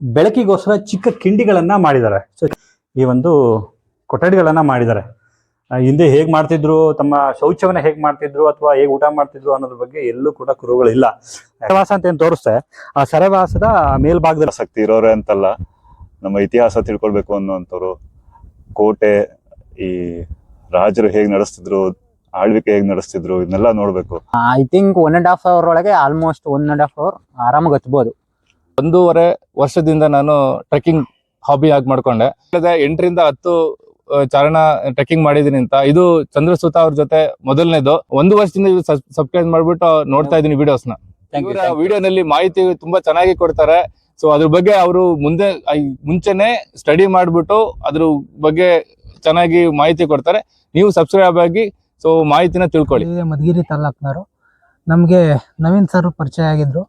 ಬೆಳಕಿಗೋಸ್ಕರ ಚಿಕ್ಕ ಕಿಂಡಿಗಳನ್ನ ಮಾಡಿದ್ದಾರೆ. ಸೊ ಈ ಒಂದು ಕೊಠಡಿಗಳನ್ನ ಮಾಡಿದ್ದಾರೆ. ಹಿಂದೆ ಹೇಗ್ ಮಾಡ್ತಿದ್ರು ತಮ್ಮ ಶೌಚವನ್ನ ಹೇಗ್ ಮಾಡ್ತಿದ್ರು ಅಥವಾ ಹೇಗ್ ಊಟ ಮಾಡ್ತಿದ್ರು ಅನ್ನೋದ್ರ ಬಗ್ಗೆ ಎಲ್ಲೂ ಕೂಡ ಕುರುಗಳಿಲ್ಲ ಸರವಾಸ ಅಂತ ಏನು ತೋರಿಸ್ತೆ ಆ ಸರವಾಸದ ಮೇಲ್ಭಾಗದಲ್ಲಿ ಆಸಕ್ತಿ ಇರೋರೆ ಅಂತಲ್ಲ ನಮ್ಮ ಇತಿಹಾಸ ತಿಳ್ಕೊಳ್ಬೇಕು ಅನ್ನೋಂಥವ್ರು ಕೋಟೆ ಈ ರಾಜರು ಹೇಗ್ ನಡೆಸ್ತಿದ್ರು ಆಳ್ವಿಕೆ ಹೇಗ್ ನಡೆಸ್ತಿದ್ರು ಇದನ್ನೆಲ್ಲ ನೋಡ್ಬೇಕು. I think one and half hour ಒಳಗೆ almost one and half hour ಆರಾಮಾಗಿ ಹತ್ಬೋದು. ಒಂದೂವರೆ ವರ್ಷದಿಂದ ನಾನು ಟ್ರೆಕ್ಕಿಂಗ್ ಹಾಬಿ ಆಗಿ ಮಾಡ್ಕೊಂಡೆ. ಎಂಟರಿಂದ ಹತ್ತು ಚಾರಣ ಟ್ರೆಕ್ಕಿಂಗ್ ಮಾಡಿದೀನಿ ಅಂತ. ಇದು ಚಂದ್ರಸೂತ ಅವ್ರ ಜೊತೆ ಮೊದಲನೇದು. ಒಂದು ವರ್ಷದಿಂದ ಇದು ಸಬ್ಸ್ಕ್ರೈಬ್ ಮಾಡ್ಬಿಟ್ಟು ನೋಡ್ತಾ ಇದೀನಿ ವಿಡಿಯೋಸ್ನ ವಿಡಿಯೋನಲ್ಲಿ ಮಾಹಿತಿ ತುಂಬಾ ಚೆನ್ನಾಗಿ ಕೊಡ್ತಾರೆ. ಸೊ ಅದ್ರ ಬಗ್ಗೆ ಅವರು ಮುಂದೆ ಮುಂಚೆನೆ ಸ್ಟಡಿ ಮಾಡ್ಬಿಟ್ಟು ಅದ್ರ ಬಗ್ಗೆ ಚೆನ್ನಾಗಿ ಮಾಹಿತಿ ಕೊಡ್ತಾರೆ. ನೀವು ಸಬ್ಸ್ಕ್ರೈಬ್ ಆಗಿ ಸೊ ಮಾಹಿತಿನ ತಿಳ್ಕೊಳ್ಳಿ. ಮಧುಗಿರಿ ತಾಲೂಕ್ನವರು. ನಮಗೆ ನವೀನ್ ಸರ್ ಪರಿಚಯ ಆಗಿದ್ರು.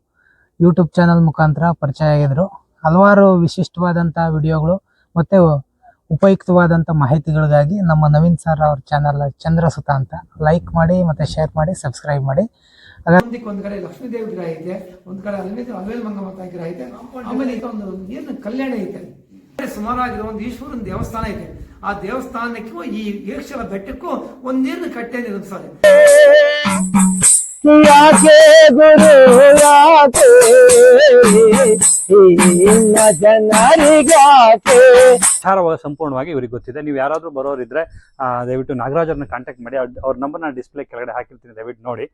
ಯೂಟ್ಯೂಬ್ ಚಾನಲ್ ಮುಖಾಂತರ ಪರಿಚಯ ಆಗಿದ್ರು. ಹಲವಾರು ವಿಶಿಷ್ಟವಾದಂಥ ವಿಡಿಯೋಗಳು ಮತ್ತೆ ಉಪಯುಕ್ತವಾದಂಥ ಮಾಹಿತಿಗಳಿಗಾಗಿ ನಮ್ಮ ನವೀನ್ ಸರ್ ಅವ್ರ ಚಾನಲ್ ಚಂದ್ರಸುತ ಅಂತ. ಲೈಕ್ ಮಾಡಿ ಮತ್ತೆ ಶೇರ್ ಮಾಡಿ ಸಬ್ಸ್ಕ್ರೈಬ್ ಮಾಡಿ. ಒಂದು ಕಡೆ ಲಕ್ಷ್ಮೀ ದೇವಿ ಗ್ರಹ ಇದೆ ಒಂದ್ ಕಡೆ ಅಲ್ವೇಲ್ ಮಂಗಮ್ಮ ಗ್ರಹ ಇದೆ ಆಮೇಲೆ ಒಂದು ಏನು ಕಲ್ಯಾಣ ಐತೆ. ಸುಮಾರಾಗಿರೋ ಒಂದು ಈಶ್ವರನ ದೇವಸ್ಥಾನ ಇದೆ ಆ ದೇವಸ್ಥಾನಕ್ಕೂ ಈ ಯಕ್ಷರ ಬೆಟ್ಟಕ್ಕೂ ಒಂದೇನು ಕಟ್ಟೆ ನಿರ್ಮಿಸ್ತಾರೆ ವಿಚಾರವಾಗ ಸಂಪೂರ್ಣವಾಗಿ ಇವ್ರಿಗೆ ಗೊತ್ತಿದೆ. ನೀವು ಯಾರಾದ್ರೂ ಬರೋರಿದ್ರೆ ದಯವಿಟ್ಟು ನಾಗರಾಜ್ ಅವ್ರನ್ನ ಕಾಂಟ್ಯಾಕ್ಟ್ ಮಾಡಿ. ಅವ್ರ- ಅವ್ರ ನಂಬರ್ ನಾನು ಡಿಸ್ಪ್ಲೇ ಕೆಳಗಡೆ ಹಾಕಿರ್ತೀನಿ, ದಯವಿಟ್ಟು ನೋಡಿ.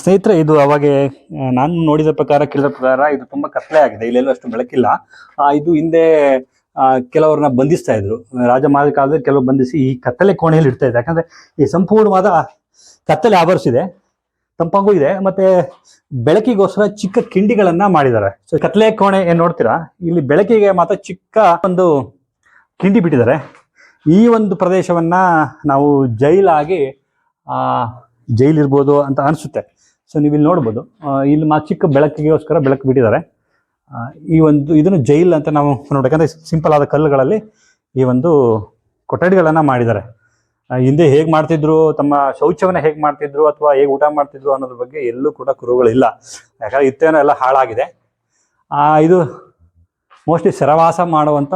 ಸ್ನೇಹಿತರೆ, ಇದು ಅವಾಗೆ ನಾನು ನೋಡಿದ ಪ್ರಕಾರ, ಕೇಳಿದ ಪ್ರಕಾರ ಇದು ತುಂಬಾ ಕತ್ಲೆ ಆಗಿದೆ. ಇಲ್ಲೆಲ್ಲೂ ಅಷ್ಟು ಬೆಳಕಿಲ್ಲ. ಇದು ಹಿಂದೆ ಕೆಲವರನ್ನ ಬಂಧಿಸ್ತಾ ಇದ್ರು. ರಾಜ ಮಹಾರಾಜ ಕಾಲದಲ್ಲಿ ಕೆಲವು ಬಂಧಿಸಿ ಈ ಕತ್ತಲೆ ಕೋಣೆಯಲ್ಲಿ ಇಡ್ತಾ ಇದ್ರು. ಯಾಕಂದ್ರೆ ಈ ಸಂಪೂರ್ಣವಾದ ಕತ್ತಲೆ ಆವರಿಸಿದೆ. ತಂಪಾಗೂ ಇದೆ. ಮತ್ತೆ ಬೆಳಕಿಗೋಸ್ಕರ ಚಿಕ್ಕ ಕಿಂಡಿಗಳನ್ನ ಮಾಡಿದ್ದಾರೆ. ಸೊ ಕತ್ತಲೆ ಕೋಣೆ ಏನ್ ನೋಡ್ತೀರಾ? ಇಲ್ಲಿ ಬೆಳಕಿಗೆ ಮಾತ್ರ ಚಿಕ್ಕ ಒಂದು ಕಿಂಡಿ ಬಿಟ್ಟಿದ್ದಾರೆ. ಈ ಒಂದು ಪ್ರದೇಶವನ್ನ ನಾವು ಜೈಲಾಗಿ, ಆ ಜೈಲ್ ಇರ್ಬೋದು ಅಂತ ಅನಿಸುತ್ತೆ. ಸೊ ನೀವು ಇಲ್ಲಿ ನೋಡ್ಬೋದು ಇಲ್ಲಿ ಮಾ ಚಿಕ್ಕ ಬೆಳಕಿಗೋಸ್ಕರ ಬೆಳಕು ಬಿಟ್ಟಿದ್ದಾರೆ. ಈ ಒಂದು ಇದನ್ನು ಜೈಲ್ ಅಂತ ನಾವು ನೋಡ್ಬೇಕಂದ್ರೆ ಸಿಂಪಲ್ ಆದ ಕಲ್ಲುಗಳಲ್ಲಿ ಈ ಒಂದು ಕೊಠಡಿಗಳನ್ನು ಮಾಡಿದ್ದಾರೆ. ಹಿಂದೆ ಹೇಗೆ ಮಾಡ್ತಿದ್ರು, ತಮ್ಮ ಶೌಚವನ್ನು ಹೇಗೆ ಮಾಡ್ತಿದ್ರು ಅಥವಾ ಹೇಗೆ ಊಟ ಮಾಡ್ತಿದ್ರು ಅನ್ನೋದ್ರ ಬಗ್ಗೆ ಎಲ್ಲೂ ಕೂಡ ಕುರುಗಳಿಲ್ಲ. ಯಾಕಂದ್ರೆ ಇತ್ತೇನೋ ಎಲ್ಲ ಹಾಳಾಗಿದೆ. ಇದು ಮೋಸ್ಟ್ಲಿ ಸರವಾಸ ಮಾಡುವಂಥ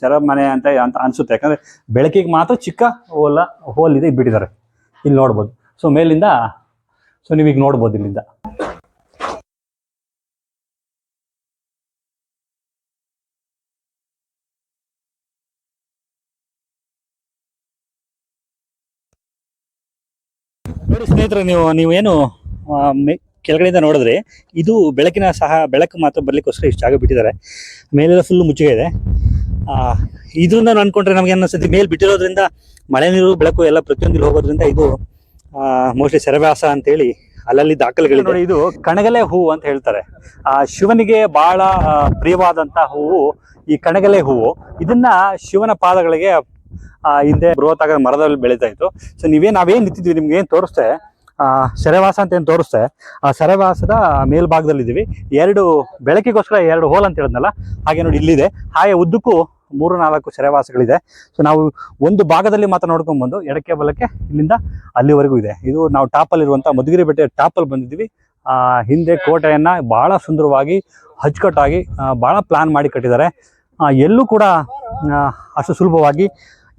ಸೆರಮನೆ ಅಂತ ಅಂತ ಅನಿಸುತ್ತೆ. ಯಾಕಂದರೆ ಬೆಳಕಿಗೆ ಮಾತ್ರ ಚಿಕ್ಕ ಹೋಲ, ಹೋಲ್ ಇದೆ, ಬಿಟ್ಟಿದ್ದಾರೆ. ಇಲ್ಲಿ ನೋಡ್ಬೋದು. ಸೊ ಮೇಲಿಂದ ಸೊ ನೀವೀಗ ನೋಡ್ಬೋದು ಇಲ್ಲಿಂದ. ನೋಡಿ ಸ್ನೇಹಿತರೆ, ನೀವು ನೀವೇನು ಏನು ಕೆಳಗಡೆಯಿಂದ ನೋಡಿದ್ರೆ ಇದು ಬೆಳಕಿನ ಸಹ, ಬೆಳಕು ಮಾತ್ರ ಬರ್ಲಿಕ್ಕೋಸ್ಕರ ಇಷ್ಟು ಜಾಗ ಬಿಟ್ಟಿದ್ದಾರೆ. ಮೇಲೆಲ್ಲ ಫುಲ್ ಮುಚ್ಚಿಗೆ ಇದೆ. ಇದರಿಂದ ಅನ್ಕೊಂಡ್ರೆ ನಮ್ಗೆ ಅನ್ನಿಸ್ತದೆ ಮೇಲೆ ಬಿಟ್ಟಿರೋದ್ರಿಂದ ಮಳೆ ನೀರು, ಬೆಳಕು ಎಲ್ಲ ಪ್ರತಿಯೊಂದಿಲ್ಲಿ ಹೋಗೋದ್ರಿಂದ ಇದು ಮೋಸ್ಟ್ಲಿ ಸೆರವ್ಯಾಸ ಅಂತೇಳಿ ಅಲ್ಲಲ್ಲಿ ದಾಖಲೆಗಳು ನೋಡಿ, ಇದು ಕಣಗಲೆ ಹೂವು ಅಂತ ಹೇಳ್ತಾರೆ. ಆ, ಶಿವನಿಗೆ ಬಹಳ ಪ್ರಿಯವಾದಂತ ಹೂವು ಈ ಕಣಗಲೆ ಹೂವು. ಇದನ್ನ ಶಿವನ ಪಾದಗಳಿಗೆ ಹಿಂದೆ ಆಗ ಮರದಲ್ಲಿ ಬೆಳೀತಾ ಇತ್ತು. ಸೊ ನೀವೇ ನಾವೇನ್ ನಿಂತಿದ್ವಿ ನಿಮ್ಗೆ ಏನ್ ತೋರಿಸ್ತೆ? ಆ ಸೆರೆವಾಸ ಅಂತ ಏನು ತೋರಿಸ್ತೆ? ಆ ಸೆರೆವಾಸದ ಮೇಲ್ಭಾಗದಲ್ಲಿ ಇದೀವಿ ಎರಡು ಬೆಳಕಿಗೋಸ್ಕರ ಎರಡು ಹೋಲ್ ಅಂತ ಹೇಳಿದ್ನಲ್ಲ, ಹಾಗೆ ನೋಡಿ ಇಲ್ಲಿದೆ. ಹಾಗೆ ಉದ್ದಕ್ಕೂ ಮೂರು ನಾಲ್ಕು ಸೆರೆವಾಸಗಳಿದೆ ಸೊ ನಾವು ಒಂದು ಭಾಗದಲ್ಲಿ ಮಾತ್ರ ನೋಡ್ಕೊಂಡ್ ಬಂದು ಎಡಕ್ಕೆ ಬಲಕ್ಕೆ ಇಲ್ಲಿಂದ ಅಲ್ಲಿವರೆಗೂ ಇದೆ. ಇದು ನಾವು ಟಾಪಲ್ಲಿ ಇರುವಂತ ಮಧುಗಿರಿ ಬೆಟ್ಟ ಟಾಪಲ್ಲಿ ಬಂದಿದ್ದೀವಿ. ಆ, ಹಿಂದೆ ಕೋಟೆಯನ್ನ ಬಹಳ ಸುಂದರವಾಗಿ, ಅಚ್ಚುಕಟ್ಟಾಗಿ ಬಹಳ ಪ್ಲಾನ್ ಮಾಡಿ ಕಟ್ಟಿದ್ದಾರೆ. ಎಲ್ಲೂ ಕೂಡ ಅಷ್ಟು ಸುಲಭವಾಗಿ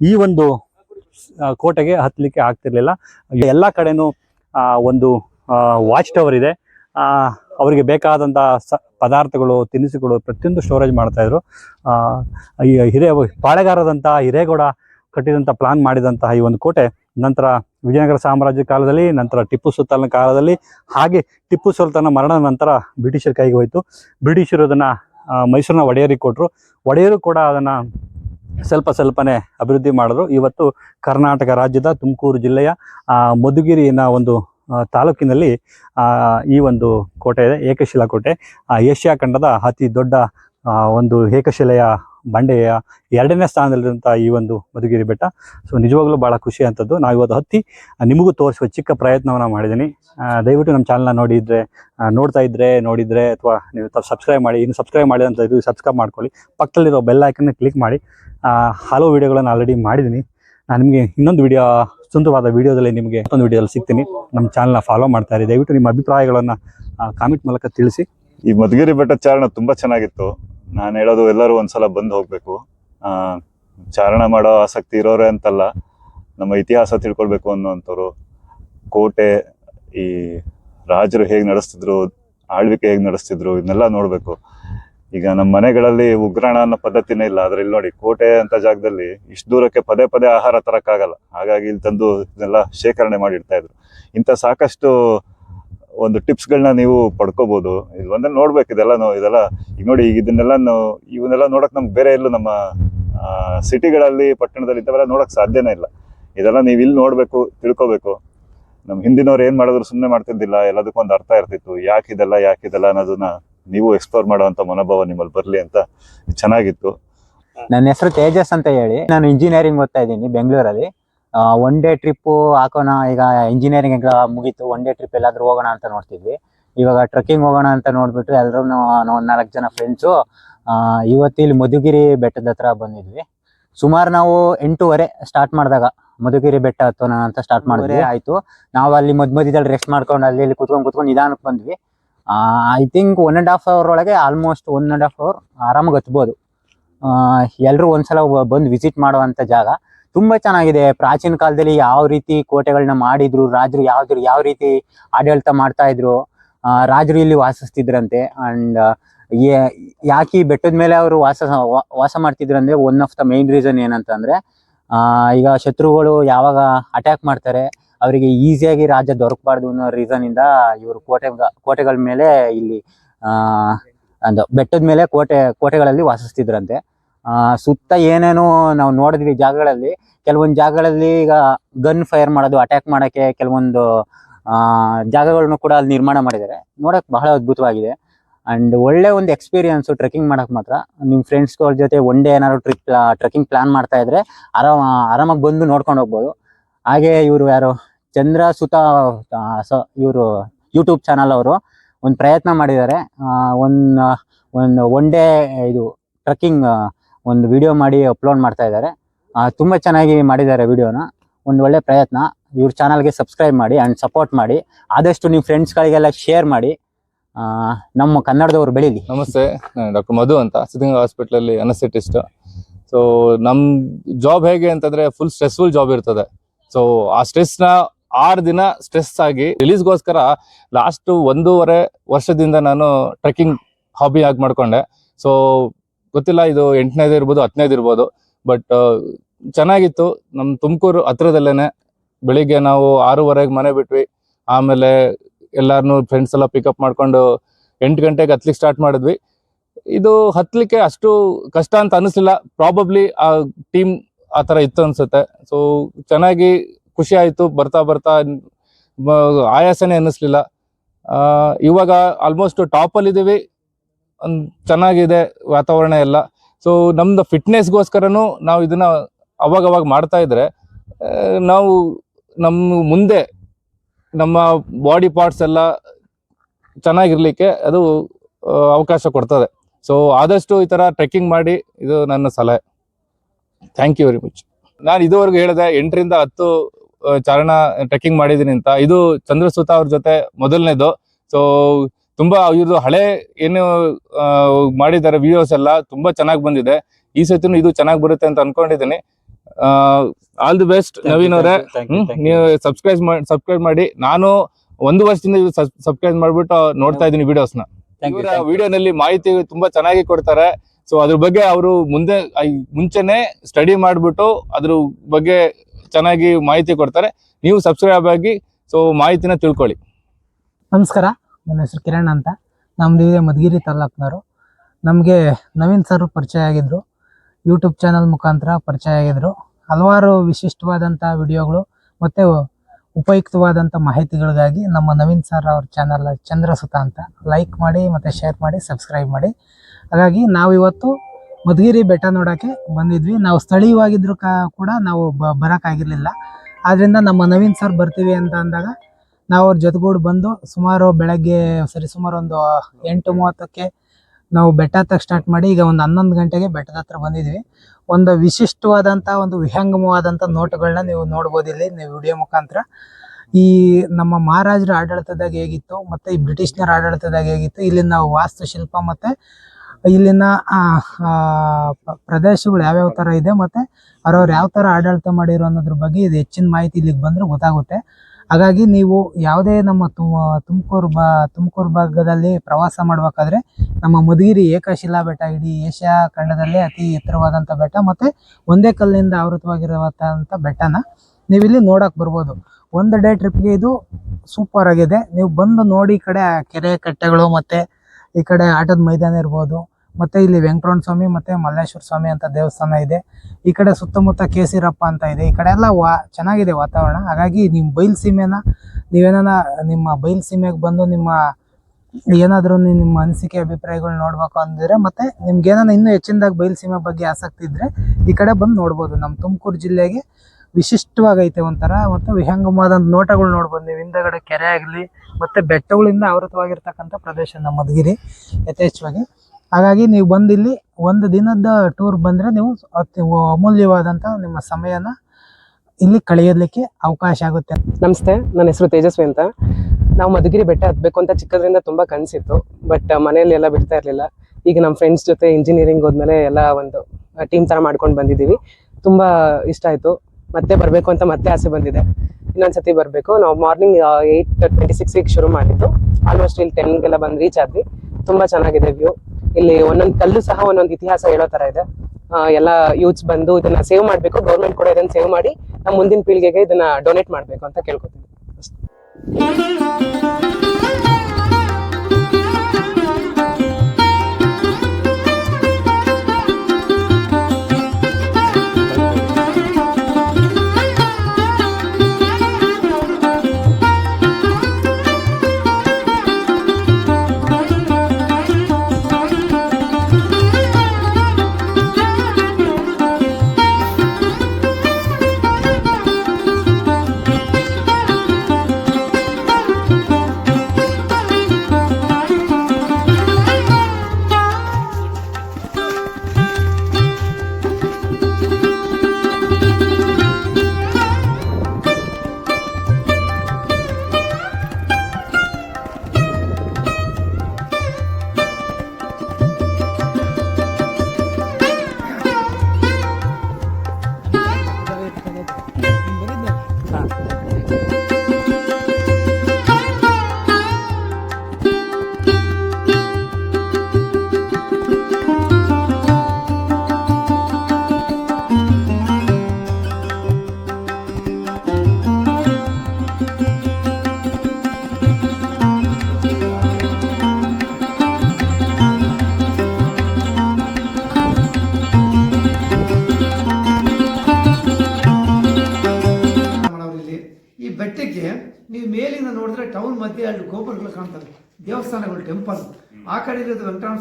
ಈ ಒಂದು ಕೋಟೆಗೆ ಹತ್ತಲಿಕ್ಕೆ ಆಗ್ತಿರ್ಲಿಲ್ಲ. ಎಲ್ಲ ಕಡೆನೂ ಒಂದು ವಾಚ್ ಟವರ್ ಇದೆ. ಅವರಿಗೆ ಬೇಕಾದಂಥ ಸ, ಪದಾರ್ಥಗಳು, ತಿನಿಸುಗಳು ಪ್ರತಿಯೊಂದು ಸ್ಟೋರೇಜ್ ಮಾಡ್ತಾಯಿದ್ರು ಈ ಹಿರೇ ಪಾಳೆಗಾರದಂಥ ಹಿರೇಗೌಡ ಕಟ್ಟಿದಂಥ ಪ್ಲಾನ್ ಮಾಡಿದಂತಹ ಈ ಒಂದು ಕೋಟೆ ನಂತರ ವಿಜಯನಗರ ಸಾಮ್ರಾಜ್ಯ ಕಾಲದಲ್ಲಿ, ನಂತರ ಟಿಪ್ಪು ಸುಲ್ತಾನ ಕಾಲದಲ್ಲಿ, ಹಾಗೆ ಟಿಪ್ಪು ಸುಲ್ತಾನ ಮರಣದ ನಂತರ ಬ್ರಿಟಿಷರ ಕೈಗೆ ಹೋಯಿತು. ಬ್ರಿಟಿಷರು ಅದನ್ನ ಮೈಸೂರಿನ ಒಡೆಯರಿಗೆ ಕೊಟ್ಟರು ಒಡೆಯರು ಕೂಡ ಅದನ್ನ ಸ್ವಲ್ಪ ಸ್ವಲ್ಪನೇ ಅಭಿವೃದ್ಧಿ ಮಾಡಿದ್ರು. ಇವತ್ತು ಕರ್ನಾಟಕ ರಾಜ್ಯದ ತುಮಕೂರು ಜಿಲ್ಲೆಯ ಮಧುಗಿರಿನ ಒಂದು ತಾಲೂಕಿನಲ್ಲಿ ಈ ಒಂದು ಕೋಟೆ ಇದೆ, ಏಕಶಿಲಾ ಕೋಟೆ. ಏಷ್ಯಾ ಖಂಡದ ಅತಿ ದೊಡ್ಡ ಒಂದು ಏಕಶಿಲೆಯ ಬಂಡೆಯ ಎರಡನೇ ಸ್ಥಾನದಲ್ಲಿರುವಂಥ ಈ ಒಂದು ಮಧುಗಿರಿ ಬೆಟ್ಟ. ಸೊ ನಿಜವಾಗ್ಲೂ ಭಾಳ ಖುಷಿ ಅಂತದ್ದು. ನಾವು ಇವತ್ತು ಹತ್ತಿ ನಿಮಗೂ ತೋರಿಸುವ ಚಿಕ್ಕ ಪ್ರಯತ್ನವನ್ನು ಮಾಡಿದ್ದೀನಿ ದಯವಿಟ್ಟು ನಮ್ಮ ಚಾನಲ್ನ ನೋಡಿದರೆ ನೋಡ್ತಾ ಇದ್ರೆ, ನೋಡಿದ್ರೆ, ಅಥವಾ ನೀವು ಸಬ್ಸ್ಕ್ರೈಬ್ ಮಾಡಿ, ಇನ್ನು ಸಬ್ಸ್ಕ್ರೈಬ್ ಮಾಡಿದಂತ ಇದು ಸಬ್ಸ್ಕ್ರೈಬ್ ಮಾಡ್ಕೊಳ್ಳಿ. ಪಕ್ಕದಲ್ಲಿರೋ ಬೆಲ್ ಐಕನ್ನ ಕ್ಲಿಕ್ ಮಾಡಿ. ಹಲವು ವಿಡಿಯೋಗಳನ್ನು ಆಲ್ರೆಡಿ ಮಾಡಿದ್ದೀನಿ ನಾನು ನಿಮಗೆ ಇನ್ನೊಂದು ವಿಡಿಯೋ ಸುಂದರವಾದ ವಿಡಿಯೋದಲ್ಲಿ ನಿಮಗೆ ಒಂದು ವಿಡಿಯೋದಲ್ಲಿ ಸಿಗ್ತೀನಿ. ನಮ್ಮ ಚಾನಲ್ನ ಫಾಲೋ ಮಾಡ್ತಾ ದಯವಿಟ್ಟು ನಿಮ್ಮ ಅಭಿಪ್ರಾಯಗಳನ್ನು ಕಾಮೆಂಟ್ ಮೂಲಕ ತಿಳಿಸಿ. ಈ ಮಧುಗಿರಿ ಬೆಟ್ಟ ಚಾರಣ ತುಂಬಾ ಚೆನ್ನಾಗಿತ್ತು. ನಾನು ಹೇಳೋದು ಎಲ್ಲರೂ ಒಂದ್ಸಲ ಬಂದು ಹೋಗ್ಬೇಕು. ಚಾರಣ ಮಾಡೋ ಆಸಕ್ತಿ ಇರೋರೆ ಅಂತಲ್ಲ, ನಮ್ಮ ಇತಿಹಾಸ ತಿಳ್ಕೊಳ್ಬೇಕು ಅನ್ನೋಂಥವ್ರು ಕೋಟೆ, ಈ ರಾಜರು ಹೇಗೆ ನಡೆಸ್ತಿದ್ರು, ಆಳ್ವಿಕೆ ಹೇಗೆ ನಡೆಸ್ತಿದ್ರು, ಇದನ್ನೆಲ್ಲ ನೋಡ್ಬೇಕು. ಈಗ ನಮ್ಮ ಮನೆಗಳಲ್ಲಿ ಉಗ್ರಾಣ ಅನ್ನೋ ಪದ್ಧತಿನೇ ಇಲ್ಲ. ಆದ್ರೆ ಇಲ್ಲಿ ನೋಡಿ, ಕೋಟೆ ಅಂತ ಜಾಗದಲ್ಲಿ ಇಷ್ಟು ದೂರಕ್ಕೆ ಪದೇ ಪದೇ ಆಹಾರ ತರಕ್ಕಾಗಲ್ಲ ಹಾಗಾಗಿ ಇಲ್ಲಿ ತಂದು ಇದನ್ನೆಲ್ಲ ಶೇಖರಣೆ ಮಾಡಿ ಇಡ್ತಾ ಇದ್ರು. ಇಂಥ ಸಾಕಷ್ಟು ಒಂದು ಟಿಪ್ಸ್ಗಳನ್ನ ನೀವು ಪಡ್ಕೋಬಹುದು ಇಲ್ಲಿ ಒಂದೇ ನೋಡ್ಬೇಕು ಇದೆಲ್ಲ ಇದೆಲ್ಲ ಈಗ ನೋಡಿ, ಈಗ ಇದನ್ನೆಲ್ಲ ಇವನ್ನೆಲ್ಲ ನೋಡಕ್ ನಮ್ಗೆ ಬೇರೆ ಎಲ್ಲೂ ನಮ್ಮ ಸಿಟಿಗಳಲ್ಲಿ, ಪಟ್ಟಣದಲ್ಲಿ ಇಂಥವೆಲ್ಲ ನೋಡಕ್ ಸಾಧ್ಯನೇ ಇಲ್ಲ. ಇದೆಲ್ಲ ನೀವು ಇಲ್ಲಿ ನೋಡ್ಬೇಕು, ತಿಳ್ಕೊಬೇಕು. ನಮ್ಮ ಹಿಂದಿನವ್ರು ಏನ್ ಮಾಡಿದ್ರು ಸುಮ್ಮನೆ ಮಾಡ್ತಿದ್ದಿಲ್ಲ. ಎಲ್ಲದಕ್ಕೂ ಒಂದು ಅರ್ಥ ಇರ್ತಿತ್ತು. ಯಾಕಿದೆಲ್ಲ ಯಾಕಿದೆಲ್ಲ ಅನ್ನೋದನ್ನ ನೀವು ಎಕ್ಸ್ಪ್ಲೋರ್ ಮಾಡುವಂತ ಮನೋಭಾವ ನಿಮ್ಮಲ್ಲಿ ಬರ್ಲಿ ಅಂತ ಚೆನ್ನಾಗಿತ್ತು. ನನ್ನ ಹೆಸರು ತೇಜಸ್ ಅಂತ ಹೇಳಿ. ನಾನು ಇಂಜಿನಿಯರಿಂಗ್ ಓದ್ತಾ ಇದ್ದೀನಿ ಬೆಂಗಳೂರಲ್ಲಿ. ಒನ್ ಡೇ ಟ್ರಿಪ್ ಹಾಕೋಣ ಈಗ ಇಂಜಿನಿಯರಿಂಗ್ ಎಲ್ಲ ಮುಗೀತು ಒನ್ ಡೇ ಟ್ರಿಪ್ ಎಲ್ಲಾದ್ರೂ ಹೋಗೋಣ ಅಂತ ನೋಡ್ತಿದ್ವಿ. ಇವಾಗ ಟ್ರೆಕ್ಕಿಂಗ್ ಹೋಗೋಣ ಅಂತ ನೋಡ್ಬಿಟ್ಟು ಎಲ್ಲರೂ ಒಂದು ನಾಲ್ಕು ಜನ ಫ್ರೆಂಡ್ಸು ಇವತ್ತು ಇಲ್ಲಿ ಮಧುಗಿರಿ ಬೆಟ್ಟದ ಹತ್ರ ಬಂದಿದ್ವಿ. ಸುಮಾರು ನಾವು ಎಂಟೂವರೆ ಸ್ಟಾರ್ಟ್ ಮಾಡಿದಾಗ ಮಧುಗಿರಿ ಬೆಟ್ಟ ಹತ್ತೋಣ ಅಂತ ಸ್ಟಾರ್ಟ್ ಮಾಡಿದ್ವಿ. ಆಯ್ತು. ನಾವು ಅಲ್ಲಿ ಮಧ್ಯ ಮಧ್ಯದಲ್ಲಿ ರೆಸ್ಟ್ ಮಾಡ್ಕೊಂಡು ಅಲ್ಲಿ ಇಲ್ಲಿ ಕುತ್ಕೊಂಡು ಕುತ್ಕೊಂಡು ನಿಧಾನಕ್ಕೆ ಬಂದ್ವಿ. I think one and half hour ಒಳಗೆ almost one and half hour ಆರಾಮಾಗಿ ಹತ್ಬೋದು. ಎಲ್ಲರೂ ಒಂದ್ಸಲ ಬಂದು ವಿಸಿಟ್ ಮಾಡುವಂಥ ಜಾಗ. ತುಂಬಾ ಚೆನ್ನಾಗಿದೆ. ಪ್ರಾಚೀನ ಕಾಲದಲ್ಲಿ ಯಾವ ರೀತಿ ಕೋಟೆಗಳನ್ನ ಮಾಡಿದ್ರು, ರಾಜರು ಯಾವ್ದು ಯಾವ ರೀತಿ ಆಡಳಿತ ಮಾಡ್ತಾ ಇದ್ರು ರಾಜರು ಇಲ್ಲಿ ವಾಸಿಸ್ತಿದ್ರಂತೆ. ಅಂಡ್ ಯಾಕೆ ಈ ಬೆಟ್ಟದ ಮೇಲೆ ಅವರು ವಾಸ ವಾಸ ಮಾಡ್ತಿದ್ರು ಅಂದ್ರೆ one of the main reason ಏನಂತಂದ್ರೆ ಈಗ ಶತ್ರುಗಳು ಯಾವಾಗ ಅಟ್ಯಾಕ್ ಮಾಡ್ತಾರೆ ಅವರಿಗೆ ಈಸಿಯಾಗಿ ರಾಜ್ಯ ದೊರಕಬಾರ್ದು ಅನ್ನೋ ರೀಸನ್ ಇಂದ ಇವರು ಕೋಟೆ, ಕೋಟೆಗಳ ಮೇಲೆ ಇಲ್ಲಿ ಅದು ಬೆಟ್ಟದ ಮೇಲೆ ಕೋಟೆ, ಕೋಟೆಗಳಲ್ಲಿ ವಾಸಿಸ್ತಿದ್ರಂತೆ. ಆ, ಸುತ್ತ ಏನೇನೋ ನಾವು ನೋಡಿದ್ವಿ ಜಾಗಗಳಲ್ಲಿ. ಕೆಲವೊಂದು ಜಾಗಗಳಲ್ಲಿ ಈಗ ಗನ್ ಫೈರ್ ಮಾಡೋದು ಅಟ್ಯಾಕ್ ಮಾಡೋಕೆ ಕೆಲವೊಂದು ಜಾಗಗಳನ್ನು ಕೂಡ ಅಲ್ಲಿ ನಿರ್ಮಾಣ ಮಾಡಿದ್ದಾರೆ. ನೋಡಕ್ ಬಹಳ ಅದ್ಭುತವಾಗಿದೆ. ಅಂಡ್ ಒಳ್ಳೆ ಒಂದು ಎಕ್ಸ್ಪೀರಿಯನ್ಸ್ ಟ್ರೆಕ್ಕಿಂಗ್ ಮಾಡೋಕೆ ಮಾತ್ರ. ನಿಮ್ ಫ್ರೆಂಡ್ಸ್ಗಳ ಜೊತೆ ಒನ್ ಡೇ ಏನಾದ್ರು ಟ್ರಿಪ್ ಟ್ರೆಕ್ಕಿಂಗ್ ಪ್ಲಾನ್ ಮಾಡ್ತಾ ಇದ್ರೆ ಆರಾಮ, ಆರಾಮಾಗಿ ಬಂದು ನೋಡ್ಕೊಂಡು ಹೋಗ್ಬೋದು. ಹಾಗೆ ಇವರು ಯಾರು ಚಂದ್ರ ಸುತ ಇವರು ಯೂಟ್ಯೂಬ್ ಚಾನಲ್ ಅವರು ಒಂದು ಪ್ರಯತ್ನ ಮಾಡಿದ್ದಾರೆ. ಒಂದು ಒಂದು ಒನ್ ಡೇ ಇದು ಟ್ರಕ್ಕಿಂಗ್ ಒಂದು ವಿಡಿಯೋ ಮಾಡಿ ಅಪ್ಲೋಡ್ ಮಾಡ್ತಾ ಇದ್ದಾರೆ. ತುಂಬ ಚೆನ್ನಾಗಿ ಮಾಡಿದ್ದಾರೆ ವಿಡಿಯೋನ ಒಂದು ಒಳ್ಳೆ ಪ್ರಯತ್ನ. ಇವ್ರ ಚಾನಲ್ಗೆ ಸಬ್ಸ್ಕ್ರೈಬ್ ಮಾಡಿ ಆ್ಯಂಡ್ ಸಪೋರ್ಟ್ ಮಾಡಿ. ಆದಷ್ಟು ನಿಮ್ಮ ಫ್ರೆಂಡ್ಸ್ಗಳಿಗೆಲ್ಲ ಶೇರ್ ಮಾಡಿ. ನಮ್ಮ ಕನ್ನಡದವ್ರು ಬೆಳೀಲಿ. ನಮಸ್ತೆ ಡಾಕ್ಟರ್ ಮಧು ಅಂತ, ಸಿದ್ಧಗಂಗಾ ಹಾಸ್ಪಿಟ್ಲಲ್ಲಿ ಅನಸ್ಥೆಟಿಸ್ಟ್ ಸೊ ನಮ್ಮ ಜಾಬ್ ಹೇಗೆ ಅಂತಂದರೆ ಫುಲ್ ಸ್ಟ್ರೆಸ್ಫುಲ್ ಜಾಬ್ ಇರ್ತದೆ. ಸೊ ಆ ಸ್ಟ್ರೆಸ್ನ ಆರು ದಿನ ಸ್ಟ್ರೆಸ್ ಆಗಿ ರಿಲೀಸ್ಗೋಸ್ಕರ ಲಾಸ್ಟ್ ಒಂದೂವರೆ ವರ್ಷದಿಂದ ನಾನು ಟ್ರೆಕ್ಕಿಂಗ್ ಹಾಬಿ ಆಗಿ ಮಾಡ್ಕೊಂಡೆ. ಸೊ ಗೊತ್ತಿಲ್ಲ ಇದು ಎಂಟನೇದು ಇರ್ಬೋದು ಹತ್ತನೇದು ಇರ್ಬೋದು ಬಟ್ ಚೆನ್ನಾಗಿತ್ತು. ನಮ್ಮ ತುಮಕೂರು ಹತ್ರದಲ್ಲೇ ಬೆಳಿಗ್ಗೆ ನಾವು ಆರೂವರೆಗೆ ಮನೆ ಬಿಟ್ವಿ. ಆಮೇಲೆ ಎಲ್ಲರನ್ನೂ ಫ್ರೆಂಡ್ಸ್ ಎಲ್ಲ ಪಿಕಪ್ ಮಾಡ್ಕೊಂಡು ಎಂಟು ಗಂಟೆಗೆ ಹತ್ಲಿಕ್ಕೆ ಸ್ಟಾರ್ಟ್ ಮಾಡಿದ್ವಿ. ಇದು ಹತ್ತಲಿಕ್ಕೆ ಅಷ್ಟು ಕಷ್ಟ ಅಂತ ಅನಿಸ್ಲಿಲ್ಲ. ಪ್ರಾಬಬ್ಲಿ ಆ ಟೀಮ್ ಆ ಥರ ಇತ್ತು ಅನ್ಸುತ್ತೆ. ಸೊ ಚೆನ್ನಾಗಿ ಖುಷಿ ಆಯಿತು, ಬರ್ತಾ ಬರ್ತಾ ಆಯಾಸನೇ ಅನ್ನಿಸ್ಲಿಲ್ಲ. ಇವಾಗ ಆಲ್ಮೋಸ್ಟ್ ಟಾಪಲ್ಲಿ ಇದ್ದೀವಿ. ಇದೀವಿ ಒಂದ್ ಚೆನ್ನಾಗಿದೆ ವಾತಾವರಣ ಎಲ್ಲ. ಸೊ ನಮ್ದು ಫಿಟ್ನೆಸ್ಗೋಸ್ಕರನು ನಾವು ಇದನ್ನು ಅವಾಗವಾಗ ಅವಾಗ ಮಾಡ್ತಾ ಇದ್ರೆ ನಾವು ನಮ್ಮ ಮುಂದೆ ನಮ್ಮ ಬಾಡಿ ಪಾರ್ಟ್ಸ್ ಎಲ್ಲ ಚೆನ್ನಾಗಿರಲಿಕ್ಕೆ ಅದು ಅವಕಾಶ ಕೊಡ್ತದೆ. ಸೊ ಆದಷ್ಟು ಈ ಥರ ಟ್ರೆಕ್ಕಿಂಗ್ ಮಾಡಿ, ಇದು ನನ್ನ ಸಲಹೆ. ಥ್ಯಾಂಕ್ ಯು ವೆರಿ ಮಚ್ ನಾನು ಇದುವರೆಗೂ ಹೇಳಿದೆ, ಎಂಟರಿಂದ ಹತ್ತು ಚಾರಣ ಟ್ರೆಕ್ಕಿಂಗ್ ಮಾಡಿದೀನಿ ಅಂತ. ಇದು ಚಂದ್ರಸೂತ ಅವ್ರ ಜೊತೆ ಮೊದಲನೇದು. ಸೊ ತುಂಬಾ ಇವ್ರದ್ದು ಹಳೆ ಏನು ಮಾಡಿದ್ದಾರೆ ವಿಡಿಯೋಸ್ ಎಲ್ಲ ತುಂಬಾ ಚೆನ್ನಾಗಿ ಬಂದಿದೆ. ಈ ಸತಿನೂ ಇದು ಚೆನ್ನಾಗಿ ಬರುತ್ತೆ ಅಂತ ಅನ್ಕೊಂಡಿದ್ದೀನಿ. ಆಲ್ ದಿ ಬೆಸ್ಟ್ ನವೀನ್ ಅವರೇ. ನೀವು ಸಬ್ಸ್ಕ್ರೈಬ್ ಮಾಡಿ ಸಬ್ಸ್ಕ್ರೈಬ್ ಮಾಡಿ. ನಾನು ಒಂದು ವರ್ಷದಿಂದ ಇದು ಸಬ್ಸ್ಕ್ರೈಬ್ ಮಾಡ್ಬಿಟ್ಟು ನೋಡ್ತಾ ಇದ್ದೀನಿ ವಿಡಿಯೋಸ್ನ ವಿಡಿಯೋನಲ್ಲಿ ಮಾಹಿತಿ ತುಂಬಾ ಚೆನ್ನಾಗಿ ಕೊಡ್ತಾರೆ. ಸೊ ಅದ್ರ ಬಗ್ಗೆ ಅವರು ಮುಂದೆ ಮುಂಚೆನೆ ಸ್ಟಡಿ ಮಾಡ್ಬಿಟ್ಟು ಅದ್ರ ಬಗ್ಗೆ ಚೆನ್ನಾಗಿ ಮಾಹಿತಿ ಕೊಡ್ತಾರೆ. ನೀವು ಸಬ್ಸ್ಕ್ರೈಬ್ ಆಗಿ ಸೊ ಮಾಹಿತಿನ ತಿಳ್ಕೊಳ್ಳಿ. ನಮಸ್ಕಾರ, ನನ್ನ ಹೆಸರು ಕಿರಣ್ ಅಂತ. ನಮ್ದು ಇದೆ ಮಧುಗಿರಿ ತಾಲೂಕ್ನವರು. ನಮಗೆ ನವೀನ್ ಸರ್ ಪರಿಚಯ ಆಗಿದ್ರು. ಯೂಟ್ಯೂಬ್ ಚಾನಲ್ ಮುಖಾಂತರ ಪರಿಚಯ ಆಗಿದ್ರು. ಹಲವಾರು ವಿಶಿಷ್ಟವಾದಂಥ ವಿಡಿಯೋಗಳು ಮತ್ತು ಉಪಯುಕ್ತವಾದಂಥ ಮಾಹಿತಿಗಳಿಗಾಗಿ ನಮ್ಮ ನವೀನ್ ಸರ್ ಅವ್ರ ಚಾನಲ್ ಚಂದ್ರಸುತ ಅಂತ. ಲೈಕ್ ಮಾಡಿ ಮತ್ತು ಶೇರ್ ಮಾಡಿ ಸಬ್ಸ್ಕ್ರೈಬ್ ಮಾಡಿ. ಹಾಗಾಗಿ ನಾವು ಇವತ್ತು ಮಧುಗಿರಿ ಬೆಟ್ಟ ನೋಡೋಕ್ಕೆ ಬಂದಿದ್ವಿ. ನಾವು ಸ್ಥಳೀಯವಾಗಿದ್ರು ಕಾ ಕೂಡ ನಾವು ಬ ಬರೋಕ್ಕಾಗಿರಲಿಲ್ಲ ಆದ್ದರಿಂದ ನಮ್ಮ ನವೀನ್ ಸರ್ ಬರ್ತೀವಿ ಅಂತ ಅಂದಾಗ ನಾವು ಅವ್ರ ಜೊತೆಗೂಡು ಬಂದು ಸುಮಾರು ಬೆಳಗ್ಗೆ, ಸರಿ ಸುಮಾರು ಒಂದು ಎಂಟು ಮೂವತ್ತಕ್ಕೆ ನಾವು ಬೆಟ್ಟ ಹತ್ತಕ್ಕೆ ಸ್ಟಾರ್ಟ್ ಮಾಡಿ ಈಗ ಒಂದು ಹನ್ನೊಂದು ಗಂಟೆಗೆ ಬೆಟ್ಟದ ಹತ್ರ ಬಂದಿದ್ವಿ. ಒಂದು ವಿಶಿಷ್ಟವಾದಂಥ ಒಂದು ವಿಹಂಗಮವಾದಂಥ ನೋಟುಗಳನ್ನ ನೀವು ನೋಡ್ಬೋದು ಇಲ್ಲಿ, ನೀವು ವಿಡಿಯೋ ಮುಖಾಂತರ. ಈ ನಮ್ಮ ಮಹಾರಾಜರ ಆಡಳಿತದಾಗ ಹೇಗಿತ್ತು ಮತ್ತೆ ಈ ಬ್ರಿಟಿಷ್ನರ ಆಡಳಿತದಾಗ ಹೇಗಿತ್ತು ನಾವು ವಾಸ್ತುಶಿಲ್ಪ ಮತ್ತೆ ಇಲ್ಲಿನ ಪ್ರದೇಶಗಳು ಯಾವ್ಯಾವ ತರ ಇದೆ ಮತ್ತೆ ಅವ್ರವ್ರು ಯಾವ ತರ ಆಡಳಿತ ಮಾಡಿರೋ ಅನ್ನೋದ್ರ ಬಗ್ಗೆ ಇದು ಹೆಚ್ಚಿನ ಮಾಹಿತಿ ಇಲ್ಲಿಗೆ ಬಂದ್ರೆ ಗೊತ್ತಾಗುತ್ತೆ. ಹಾಗಾಗಿ ನೀವು ಯಾವುದೇ ನಮ್ಮ ತುಮ ತುಮಕೂರು ಬಾ, ತುಮಕೂರು ಭಾಗದಲ್ಲಿ ಪ್ರವಾಸ ಮಾಡಬೇಕಾದ್ರೆ ನಮ್ಮ ಮಧುಗಿರಿ ಏಕಶಿಲಾ ಬೆಟ್ಟ ಇಡೀ ಏಷ್ಯಾ ಖಂಡದಲ್ಲೇ ಅತಿ ಎತ್ತರವಾದಂಥ ಬೆಟ್ಟ ಮತ್ತು ಒಂದೇ ಕಲ್ಲಿನಿಂದ ಆವೃತವಾಗಿರುವಂಥ ಬೆಟ್ಟನ ನೀವು ಇಲ್ಲಿ ನೋಡಕ್ ಬರ್ಬೋದು. ಒಂದು ಡೇ ಟ್ರಿಪ್ಗೆ ಇದು ಸೂಪರ್ ಆಗಿದೆ. ನೀವು ಬಂದು ನೋಡಿ ಈ ಕಡೆ ಕೆರೆ ಕಟ್ಟೆಗಳು ಮತ್ತೆ ಈ ಕಡೆ ಆಟದ ಮೈದಾನ ಇರ್ಬೋದು. ಮತ್ತೆ ಇಲ್ಲಿ ವೆಂಕಟರಮಣ ಸ್ವಾಮಿ ಮತ್ತೆ ಮಲ್ಲೇಶ್ವರ ಸ್ವಾಮಿ ಅಂತ ದೇವಸ್ಥಾನ ಇದೆ. ಈ ಕಡೆ ಸುತ್ತಮುತ್ತ ಕೇಸಿರಪ್ಪ ಅಂತ ಇದೆ. ಈ ಕಡೆ ಎಲ್ಲ ವಾ, ಚೆನ್ನಾಗಿದೆ ವಾತಾವರಣ. ಹಾಗಾಗಿ ನಿಮ್ಮ ಬೈಲ್ ಸೀಮೆನ ನೀವೇನ ನಿಮ್ಮ ಬೈಲ್ ಸೀಮೆಗೆ ಬಂದು ನಿಮ್ಮ ಏನಾದರೂ ನಿಮ್ಮ ಅನಿಸಿಕೆ ಅಭಿಪ್ರಾಯಗಳು ನೋಡ್ಬೇಕು ಅಂದರೆ ಮತ್ತೆ ನಿಮ್ಗೆ ಏನಾನ ಇನ್ನೂ ಹೆಚ್ಚಿನದಾಗಿ ಬಯಲು ಸೀಮೆ ಬಗ್ಗೆ ಆಸಕ್ತಿ ಇದ್ದರೆ ಈ ಕಡೆ ಬಂದು ನೋಡ್ಬೋದು. ನಮ್ಮ ತುಮಕೂರು ಜಿಲ್ಲೆಗೆ ವಿಶಿಷ್ಟವಾಗೈತೆ ಒಂಥರ. ಮತ್ತು ವಿಹಂಗಮವಾದ ನೋಟಗಳು ನೋಡ್ಬೋದು. ನೀವು ಹಿಂದಗಡೆ ಕೆರೆ ಆಗಲಿ, ಮತ್ತು ಬೆಟ್ಟಗಳಿಂದ ಆವೃತವಾಗಿರ್ತಕ್ಕಂಥ ಪ್ರದೇಶ ನಮ್ಮ ಮಧುಗಿರಿ ಯಥೇಚ್ಛವಾಗಿ. ಹಾಗಾಗಿ ನೀವು ಬಂದು ಇಲ್ಲಿ ಒಂದು ದಿನದ ಟೂರ್ ಬಂದರೆ ನೀವು ಅತಿ ಅಮೂಲ್ಯವಾದಂಥ ನಿಮ್ಮ ಸಮಯನ ಇಲ್ಲಿ ಕಳೆಯೋದಕ್ಕೆ ಅವಕಾಶ ಆಗುತ್ತೆ. ನಮಸ್ತೆ, ನನ್ನ ಹೆಸರು ತೇಜಸ್ವಿ ಅಂತ. ನಾವು ಮಧುಗಿರಿ ಬೆಟ್ಟ ಹತ್ಬೇಕು ಅಂತ ಚಿಕ್ಕದ್ರಿಂದ ತುಂಬ ಕನಸಿತ್ತು ಬಟ್ ಮನೆಯಲ್ಲಿ ಎಲ್ಲ ಬಿಡ್ತಾ ಇರಲಿಲ್ಲ. ಈಗ ನಮ್ಮ ಫ್ರೆಂಡ್ಸ್ ಜೊತೆ ಇಂಜಿನಿಯರಿಂಗ್ ಹೋದ್ಮೇಲೆ ಎಲ್ಲ ಒಂದು ಟೀಮ್ ಥರ ಮಾಡ್ಕೊಂಡು ಬಂದಿದ್ದೀವಿ. ತುಂಬ ಇಷ್ಟ ಆಯಿತು. ಮತ್ತೆ ಬರಬೇಕು ಅಂತ ಮತ್ತೆ ಆಸೆ ಬಂದಿದೆ. ಇನ್ನೊಂದ್ಸತಿ ಬರಬೇಕು. ನಾವು ಮಾರ್ನಿಂಗ್ ಏಯ್ಟ್ ಟ್ವೆಂಟಿ ಸಿಕ್ಸಿಗೆ ಶುರು ಮಾಡಿದ್ದು. ಆಲ್ಮೋಸ್ಟ್ ಇಲ್ಲಿ ಟೆನ್ಗೆಲ್ಲ ಬಂದು ರೀಚ್ ಆದ್ವಿ. ತುಂಬಾ ಚೆನ್ನಾಗಿದೆ ವ್ಯೂ ಇಲ್ಲಿ ಒಂದೊಂದು ಕಲ್ಲು ಸಹ ಒಂದೊಂದು ಇತಿಹಾಸ ಹೇಳೋ ತರ ಇದೆ. ಎಲ್ಲ ಯೂತ್ಸ್ ಬಂದು ಇದನ್ನ ಸೇವ್ ಮಾಡಬೇಕು ಗೌರ್ಮೆಂಟ್ ಕೂಡ ಇದನ್ನ ಸೇವ್ ಮಾಡಿ ನಮ್ಮ ಮುಂದಿನ ಪೀಳಿಗೆಗೆ ಇದನ್ನ ಡೊನೇಟ್ ಮಾಡಬೇಕು ಅಂತ ಕೇಳ್ಕೊತೀನಿ.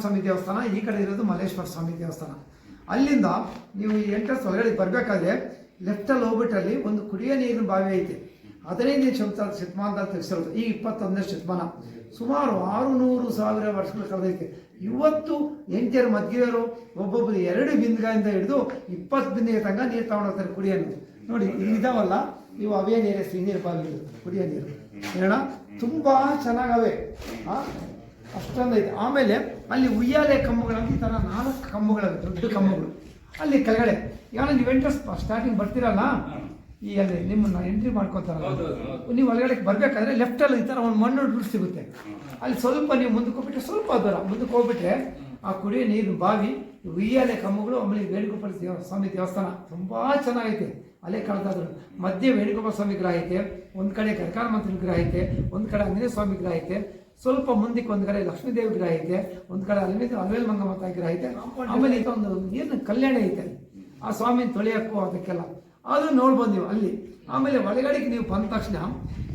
ಸ್ವಾಮಿ ದೇವಸ್ಥಾನ, ಈ ಕಡೆ ಇರೋದು ಮಲ್ಲೇಶ್ವರ ಸ್ವಾಮಿ ದೇವಸ್ಥಾನ. ಅಲ್ಲಿಂದ ನೀವು ಈ ಎಂಟ್ರೆನ್ಸ್ ಒಳಗಡೆ ಬರಬೇಕಾದ್ರೆ ಲೆಫ್ಟಲ್ಲಿ ಹೋಗ್ಬಿಟ್ಟಲ್ಲಿ ಒಂದು ಕುಡಿಯೋ ನೀರಿನ ಬಾವಿ ಐತೆ. ಹದಿನೈದನೇ ಶತ ಶತಮಾನದಲ್ಲಿ ತಿಳಿಸಿರೋದು. ಈ ಇಪ್ಪತ್ತೊಂದನೇ ಶತಮಾನ ಸುಮಾರು ಆರುನೂರು ಸಾವಿರ ವರ್ಷಗಳ ಕಳೆದೈತೆ. ಇವತ್ತು ಎಂಟಿಯರು ಮದ್ಗಿಯರು ಒಬ್ಬೊಬ್ಬರು ಎರಡು ಬಿಂದಿಗೆಯಿಂದ ಹಿಡಿದು ಇಪ್ಪತ್ತು ಬಿಂದಿಗೆ ತಂಗ ನೀರು ತಗೊಂಡೋಗ್ತಾರೆ ಕುಡಿಯೋ ನೀರು. ನೋಡಿ ಇದಾವಲ್ಲ ಇವು ಅವೇ ನೀರೇ ಸಿಹಿ ನೀರು ಬಾವಿ ಕುಡಿಯೋ ನೀರು. ಹೇಳ ತುಂಬಾ ಚೆನ್ನಾಗವೆ. ಆ? ಅಷ್ಟೊಂದೈತೆ. ಆಮೇಲೆ ಅಲ್ಲಿ ಉಯ್ಯಾಲೆ ಕಂಬಗಳಂತ ಈ ಥರ ನಾಲ್ಕು ಕಂಬಗಳವೆ ದೊಡ್ಡ ಕಂಬಗಳು. ಅಲ್ಲಿ ಕೆಳಗಡೆ ಯಾರು ನೀವು ಎಂಟ್ರೆಸ್ ಸ್ಟಾರ್ಟಿಂಗ್ ಬರ್ತೀರಲ್ಲ? ಈ ಅಲ್ಲಿ ನಿಮ್ಮನ್ನ ಎಂಟ್ರಿ ಮಾಡ್ಕೊತಾರಲ್ಲ. ನೀವು ಒಳಗಡೆ ಬರ್ಬೇಕಾದ್ರೆ ಲೆಫ್ಟಲ್ಲಿ ಈ ಥರ ಒಂದು ಮಣ್ಣು ದುಡ್ಡು ಸಿಗುತ್ತೆ. ಅಲ್ಲಿ ಸ್ವಲ್ಪ ನೀವು ಮುಂದಕ್ಕೆ ಹೋಗ್ಬಿಟ್ರೆ ಸ್ವಲ್ಪ ದೂರ. ಮುಂದಕ್ಕೆ ಹೋಗ್ಬಿಟ್ರೆ ಆ ಕುಡಿಯೋ ನೀರು ಬಾವಿ ಉಯ್ಯಾಲೆ ಕಂಬಗಳು ಆಮೇಲೆ ವೇಣುಗೋಪಾಲ ದೇವ ಸ್ವಾಮಿ ದೇವಸ್ಥಾನ. ತುಂಬ ಚೆನ್ನಾಗೈತೆ. ಅಲ್ಲೇ ಕಾಣ್ತಾದ್ರು ಮಧ್ಯೆ ವೇಣುಗೋಪಾಲ ಸ್ವಾಮಿ ವಿಗ್ರಹ ಐತೆ, ಒಂದು ಕಡೆ ಕರ್ಕಾರ ಮಂತ್ರಿ ವಿಗ್ರಹ ಐತೆ, ಒಂದು ಕಡೆ ಆಂಜನೇಯ ಸ್ವಾಮಿ ವಿಗ್ರಹ ಐತೆ, ಸ್ವಲ್ಪ ಮುಂದಕ್ಕೆ ಒಂದು ಕಡೆ ಲಕ್ಷ್ಮೀ ದೇವಿ ವಿಗ್ರಹ ಐತೆ, ಒಂದು ಕಡೆ ಅಲ್ಲಿ ಅಲ್ವೇಲ್ ಮಂಗಮ್ಮತ ವಿಗ್ರಹ ಐತೆ. ಆಮೇಲೆ ಒಂದು ಏನು ಕಲ್ಯಾಣ ಐತೆ. ಆ ಸ್ವಾಮಿನ ತೊಳೆಯಕ್ಕೂ ಅದಕ್ಕೆಲ್ಲ. ಅದು ನೋಡ್ಬೋದು ನೀವು ಅಲ್ಲಿ. ಆಮೇಲೆ ಒಳಗಡೆಗೆ ನೀವು ಬಂದ ತಕ್ಷಣ